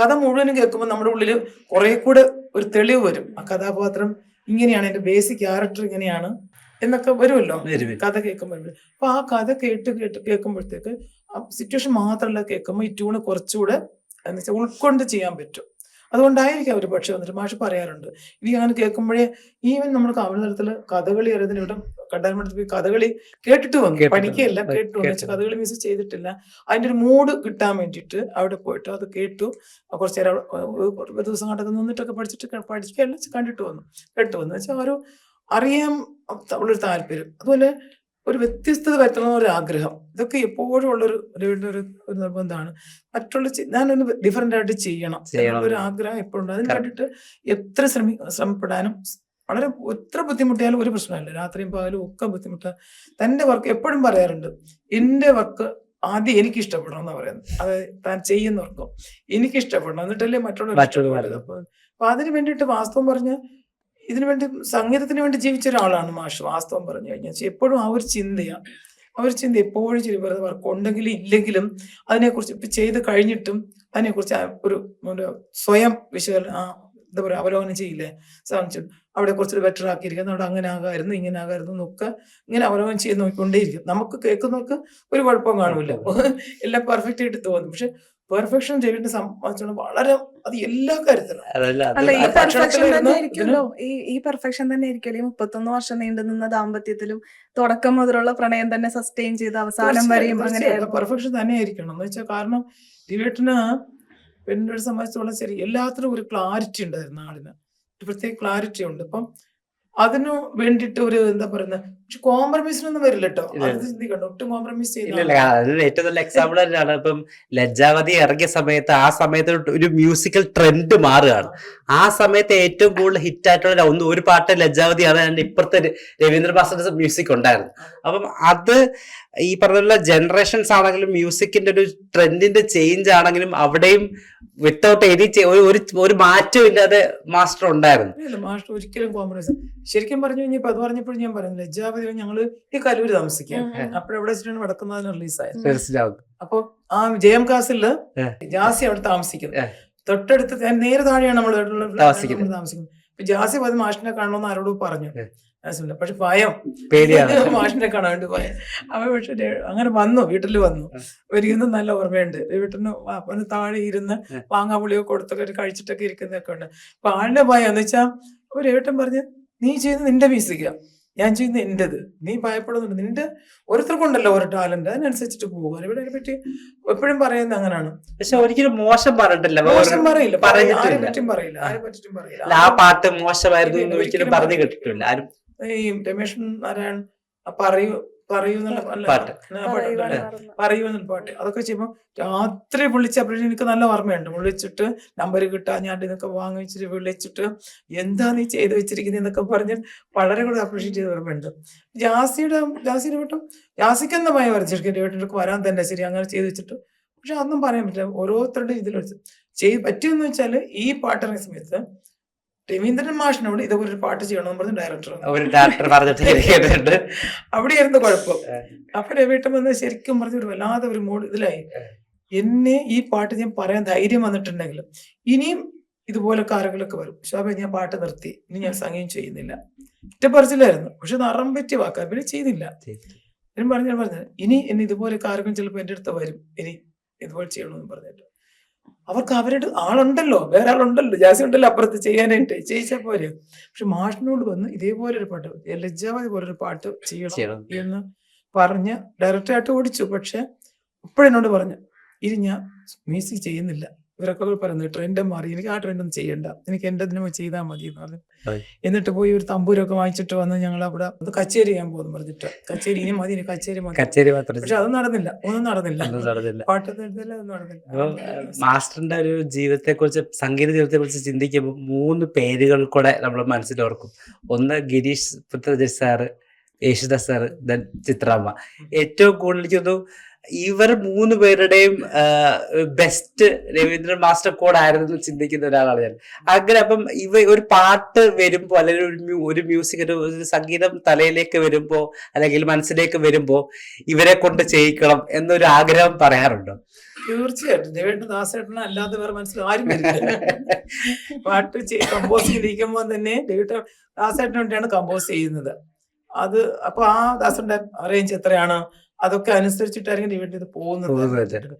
കഥ മുഴുവനും കേൾക്കുമ്പോൾ നമ്മുടെ ഉള്ളിൽ കുറെ കൂടെ ഒരു തെളിവ് വരും. ആ കഥാപാത്രം ഇങ്ങനെയാണ് എന്റെ ബേസിക് ക്യാരക്ടർ ഇങ്ങനെയാണ് എന്നൊക്കെ വരുമല്ലോ? വരും, വരും. കഥ കേൾക്കുമ്പോൾ അപ്പൊ ആ കഥ കേട്ട് കേട്ട് കേൾക്കുമ്പോഴത്തേക്ക് സിറ്റുവേഷൻ മാത്രമല്ല കേൾക്കുമ്പോൾ ഈ ട്യൂണ് കുറച്ചുകൂടെ എന്ന് വെച്ചാൽ ഉൾക്കൊണ്ട് ചെയ്യാൻ പറ്റും. അതുകൊണ്ടായിരിക്കും അവർ പക്ഷെ വന്നിട്ട് മാഷ് പറയാറുണ്ട് ഇനി അങ്ങനെ കേൾക്കുമ്പോഴേ ഈവൻ നമ്മൾ കാവലതലത്തിൽ കഥകളി അറിയുന്നതിന് ഇവിടെ കണ്ടാൽമഠത്തിൽ പോയി കഥകളി കേട്ടിട്ട് വന്നു. കേട്ടിട്ട് പഠിക്കുകയല്ല വന്നു. കേട്ടു വന്നു. കഥകളി മിസ് ചെയ്തിട്ടില്ല. അതിന്റെ ഒരു മൂഡ് കിട്ടാൻ വേണ്ടിയിട്ട് അവിടെ പോയിട്ട് അത് കേട്ടു. കുറച്ച് നേരം ഒരു ദിവസം കണ്ടൊക്കെ നിന്നിട്ടൊക്കെ പഠിച്ചിട്ട് പഠിക്കുകയല്ല കണ്ടിട്ട് വന്നു. കേട്ടു വന്നു. വെച്ചാൽ ഒരു അറിയാൻ ഉള്ളൊരു താല്പര്യം. അതുപോലെ ഒരു വ്യത്യസ്തത വരുത്തണം ഒരു ആഗ്രഹം. ഇതൊക്കെ എപ്പോഴും ഉള്ളൊരു ഒരു നിർബന്ധമാണ്. മറ്റുള്ള ഞാനൊന്ന് ഡിഫറെന്റ് ആയിട്ട് ചെയ്യണം. ഒരു ആഗ്രഹം എപ്പോഴും അതിന്. വേണ്ടിയിട്ട് എത്ര ശ്രമി ശ്രമപ്പെടാനും വളരെ എത്ര ബുദ്ധിമുട്ടിയാലും ഒരു പ്രശ്നമല്ല. രാത്രിയും പകലും ഒക്കെ ബുദ്ധിമുട്ട്. തന്റെ വർക്ക് എപ്പോഴും പറയാറുണ്ട് എന്റെ വർക്ക് ആദ്യം എനിക്ക് ഇഷ്ടപ്പെടണം എന്നാ പറയുന്നത്. അത് താൻ ചെയ്യുന്ന വർക്കും എനിക്ക് ഇഷ്ടപ്പെടണം. എന്നിട്ടല്ലേ മറ്റുള്ളവർ ഇഷ്ടപ്പെടുന്നത് അപ്പൊ അപ്പൊ അതിന് വേണ്ടിയിട്ട് വാസ്തവം പറഞ്ഞ ഇതിനു വേണ്ടി സംഗീതത്തിന് വേണ്ടി ജീവിച്ച ഒരാളാണ് മാഷ് വാസ്തവം പറഞ്ഞു കഴിഞ്ഞാൽ. എപ്പോഴും ആ ഒരു ചിന്തയാണ് ആ ഒരു ചിന്ത എപ്പോഴും ചെയ്തു വെറുതെ വർക്ക് ഉണ്ടെങ്കിലും ഇല്ലെങ്കിലും അതിനെക്കുറിച്ച് ഇപ്പൊ ചെയ്ത് കഴിഞ്ഞിട്ടും അതിനെക്കുറിച്ച് ഒരു സ്വയം വിശകലനം എന്താ പറയുക അവലോകനം ചെയ്യില്ലേ? സാധിച്ചു. അവിടെ കുറച്ച് ബെറ്റർ ആക്കിയിരിക്കുന്നു അവിടെ അങ്ങനെ ആകായിരുന്നു ഇങ്ങനെ ആകായിരുന്നു എന്നൊക്കെ ഇങ്ങനെ അവലോകനം ചെയ്ത് നോക്കിക്കൊണ്ടേയിരിക്കും. നമുക്ക് കേൾക്കുന്നവർക്ക് ഒരു കുഴപ്പവും കാണില്ല. എല്ലാം പെർഫെക്റ്റ് ആയിട്ട് തോന്നും. പക്ഷെ പെർഫെക്ഷൻ ചെയ്യേണ്ട സംബന്ധിച്ചോളം വളരെ അത് എല്ലാ കാര്യത്തിലും. ഈ പെർഫെക്ഷൻ തന്നെ ആയിരിക്കും മുപ്പത്തൊന്ന് വർഷം നീണ്ടു നിന്ന ദാമ്പത്യത്തിലും തുടക്കം മുതലുള്ള പ്രണയം തന്നെ സസ്റ്റെയിൻ ചെയ്ത് അവസാനം വരെയും പെർഫെക്ഷൻ തന്നെ ആയിരിക്കണം. എന്ന് വെച്ചാൽ കാരണം ഡിവേട്ടിന് പെണ്ണിനോട് സംബന്ധിച്ചോളം ശരി എല്ലാത്തിനും ഒരു ക്ലാരിറ്റി ഉണ്ടായിരുന്നു ആളിന് പ്രത്യേക ക്ലാരിറ്റി ഉണ്ട്. അപ്പം അതിനു വേണ്ടിയിട്ട് ഒരു എന്താ പറയുന്നത് പക്ഷെ കോംപ്രമൈസിനൊന്നും വരില്ല കേട്ടോ ഇല്ല. അത് ചിന്തിക്കണ്ട ഒട്ടും കോംപ്രമൈസ് ഏറ്റവും നല്ല എക്സാമ്പിൾ തന്നെയാണ്. ഇപ്പം ലജ്ജാവതി ഇറങ്ങിയ സമയത്ത് ആ സമയത്ത് ഒരു- മ്യൂസിക്കൽ ട്രെൻഡ് മാറുകയാണ്. ആ സമയത്ത് ഏറ്റവും കൂടുതൽ ഹിറ്റ് ആയിട്ടുള്ള ഒന്ന് ഒരു പാട്ട് ലജ്ജാവതിയാണ് എന്റെ ഇപ്പുറത്തെ രവീന്ദ്ര ഭാസ്കറിന്റെ മ്യൂസിക് ഉണ്ടായിരുന്നു അപ്പം അത് ഈ പറഞ്ഞ ജനറേഷൻസ് ആണെങ്കിലും മ്യൂസിക്കിന്റെ ഒരു ട്രെൻഡിന്റെ ചേഞ്ച് ആണെങ്കിലും അവിടെയും വിത്തൗട്ട് എനി ഒരു ഒരു മാറ്റവും ഇല്ലാതെ മാസ്റ്റർ ഉണ്ടായിരുന്നു. മാസ്റ്റർ ഒരിക്കലും കോംപ്രമൈസ് ശരിക്കും പറഞ്ഞു കഴിഞ്ഞാൽ അത് പറഞ്ഞപ്പോൾ ഞാൻ പറയുന്നത് ലജ്ജാപതി ഞങ്ങൾ ഈ കലൂര് താമസിക്കാം. അപ്പോഴെവിടെ വെച്ചിട്ടാണ് വടക്കുന്ന റിലീസായത്? അപ്പൊ ആ ജയം കാസിൽ ജാസി അവിടെ താമസിക്കുന്നത്. തൊട്ടടുത്ത് നേരെ താഴെയാണ് നമ്മൾ താമസിക്കുന്നത്. താമസിക്കുന്നത്. അപ്പൊ ജാസി പോയത് മാഷിനെ കാണണമെന്ന് ആരോട് പറഞ്ഞു. പക്ഷെ ഭയം. പേടിയാണ്. മാഷിനെ കാണാൻ വേണ്ടി ഭയം. അവ പക്ഷെ അങ്ങനെ വന്നു വീട്ടിൽ വന്നു. ഒരിക്കുന്ന നല്ല ഓർമ്മയുണ്ട്. വീട്ടിന് വാപ്പന് താഴെ ഇരുന്ന് വാങ്ങാ പുളിയോ കൊടുത്തൊക്കെ കഴിച്ചിട്ടൊക്കെ ഇരിക്കുന്നൊക്കെ ഉണ്ട്. അപ്പൊ ആളിന്റെ ഭയം? എന്ന് വെച്ചാൽ ഒരു ഏട്ടൻ പറഞ്ഞ് നീ ചെയ്യുന്നത് നിന്റെ മ്യൂസിക്ക ഞാൻ ചെയ്യുന്ന എന്റേത്. നീ ഭയപ്പെടുന്നുണ്ട്. നിന്റെ ഓരോരുത്തർക്കുണ്ടല്ലോ ഒരു ടാലന്റ് അതിനനുസരിച്ചിട്ട് പോകുക ഇവിടെ പറ്റി എപ്പോഴും പറയുന്നത് അങ്ങനെയാണ്. പക്ഷെ ഒരിക്കലും മോശം പറഞ്ഞിട്ടില്ല. മോശം പറയില്ല. പറ- ആരെ പറ്റിയും പറയില്ല. ആരെ പറ്റിയും പറയില്ല. ആ പാട്ട് മോശമായിരുന്നു ഒരിക്കലും പറഞ്ഞു. കേട്ടിട്ടില്ല. ആരും ഈ രമേഷ് നാരായൺ പറയൂ. പറയൂ എന്നുള്ള പാട്ട്. പറയൂ എന്നുള്ള പാട്ട്. അതൊക്കെ ചെയ്യുമ്പോൾ രാത്രി വിളിച്ചപ്പോഴും എനിക്ക് നല്ല ഓർമ്മയുണ്ട്. വിളിച്ചിട്ട് നമ്പർ കിട്ടാഞ്ഞാണ്ട് ഇതൊക്കെ വാങ്ങിച്ചിട്ട് വിളിച്ചിട്ട് എന്താ നീ ചെയ്ത് വെച്ചിരിക്കുന്നത് എന്നൊക്കെ പറഞ്ഞ് വളരെ കൂടെ അപ്രീഷിയേറ്റ് ചെയ്ത ഓർമ്മയുണ്ട്. ജാസിയുടെ ജാസിയുടെ വീട്ടും ജാസിക്ക് എന്താ ഭയം വരച്ചിരിക്കും വീട്ടിലേക്ക് വരാൻ തന്നെ ശരി. അങ്ങനെ ചെയ്ത് വെച്ചിട്ട്. പക്ഷെ അതൊന്നും പറയാൻ പറ്റില്ല. ഓരോരുത്തരുടെ ഇതിൽ വെച്ച്. ചെയ്ത് പറ്റുമെന്ന് വെച്ചാൽ ഈ പാട്ടിറങ്ങിയ സമയത്ത് രവീന്ദ്രൻ മാഷിനോട് ഇതുപോലെ ഒരു പാട്ട് ചെയ്യണമെന്ന് പറഞ്ഞ ഡയറക്ടർ ഒരു ഡയറക്ടർ പറഞ്ഞിട്ട് അവിടെയായിരുന്നു കുഴപ്പം. അപ്പൊ രവീട്ടം വന്ന് ശരിക്കും പറഞ്ഞ ഒരു വല്ലാതെ ഒരു മൂഡ് ഇതിലായി. എന്നെ ഈ പാട്ട് ഞാൻ പറയാൻ ധൈര്യം വന്നിട്ടുണ്ടെങ്കിലും ഇനിയും ഇതുപോലെ കാറുകളൊക്കെ വരും. ശോഭ ഞാൻ പാട്ട് നിർത്തി. ഇനി ഞാൻ സംഗീതം ചെയ്യുന്നില്ല. ഇഷ്ടപ്പറിച്ചില്ലായിരുന്നു പക്ഷെ നിറം പറ്റി വാക്കാൻ പിന്നെ ചെയ്തില്ല. ഞാൻ പറഞ്ഞു പറഞ്ഞത് ഇനി എന്നെ ഇതുപോലെ കാറുകൾ ചിലപ്പോൾ എന്റെ അടുത്ത് വരും. ഇനി ഇതുപോലെ ചെയ്യണമെന്ന് പറഞ്ഞിട്ട്. അവർക്ക് അവരുടെ ആളുണ്ടല്ലോ വേറെ ആളുണ്ടല്ലോ ജാസി ഉണ്ടല്ലോ അപ്പുറത്ത് ചെയ്യാനായിട്ട്. ചെയ്യിച്ചാൽ പോരെ. പക്ഷെ മാഷിനോട് വന്ന് ഇതേപോലെ ഒരു പാട്ട് ലജ്ജാവതി പോലൊരു പാട്ട് ചെയ്യണം. എന്ന് പറഞ്ഞ് ഡയറക്റ്റായിട്ട് ഓടിച്ചു. പക്ഷെ ഇപ്പോഴെന്നോട് പറഞ്ഞു ഇത് ഞാൻ മ്യൂസിക് ചെയ്യുന്നില്ല. ഇവരൊക്കെ പറയുന്നത് ട്രെൻഡ് മാറി. എനിക്ക് ആ ട്രെൻഡ് ഒന്നും ചെയ്യണ്ട. എനിക്ക് എന്റെ ഇതിന് ചെയ്താൽ മതി എന്ന് പറഞ്ഞു. എന്നിട്ട് പോയി ഒരു തമ്പൂരൊക്കെ വാങ്ങിച്ചിട്ട് വന്ന് ഞങ്ങൾ അവിടെ അത് കച്ചേരി ചെയ്യാൻ പോകുന്നു പറഞ്ഞിട്ട്. കച്ചേരി ഇനി മതി കച്ചേരി മതി. കച്ചേരി മാത്രം പക്ഷെ അത് നടന്നില്ല. ഒന്നും നടന്നില്ല. മാസ്റ്ററിന്റെ ഒരു ജീവിതത്തെ കുറിച്ച് സംഗീത ജീവിതത്തെ കുറിച്ച് ചിന്തിക്കുമ്പോൾ മൂന്ന് പേരുകൾ കൂടെ നമ്മൾ മനസ്സിൽ ഓർക്കും ഒന്ന് ഗിരീഷ് പുത്രജി സാറ് യേശുദാസ് സാറ് ദൻ ചിത്രാമ്മ. ഏറ്റവും കൂടുതൽ എനിക്ക് തോന്നുന്നു ഇവർ മൂന്ന് പേരുടെയും ബെസ്റ്റ് രവീന്ദ്രൻ മാസ്റ്റർ കോഡ് ആയിരുന്നു ചിന്തിക്കുന്ന ഒരാളാണ് ഞാൻ. അങ്ങനെ അപ്പം ഇവ ഒരു പാട്ട് വരുമ്പോ അല്ലെങ്കിൽ ഒരു ഒരു മ്യൂസിക് ഒരു സംഗീതം തലയിലേക്ക് വരുമ്പോ അല്ലെങ്കിൽ മനസ്സിലേക്ക് വരുമ്പോ ഇവരെ കൊണ്ട് ചെയ്യിക്കണം എന്നൊരു ആഗ്രഹം പറയാറുണ്ടോ. തീർച്ചയായിട്ടും. ദേവേണ്ട ദാസേട്ടനെ അല്ലാതെ വേറെ മനസ്സിൽ ആരും പാട്ട് കമ്പോസ് ചെയ്തിരിക്കുമ്പോൾ തന്നെ ദേവേട്ട ദാസേട്ടന് വേണ്ടിയാണ് കമ്പോസ് ചെയ്യുന്നത്. അത് അപ്പൊ ആ ദാസന്റെ അറേഞ്ച് എത്രയാണ്? അതൊക്കെ അനുസരിച്ചിട്ടായിരിക്കും ഡിവൈഡ് ഇത് പോകുന്നത്. പോകുന്നത്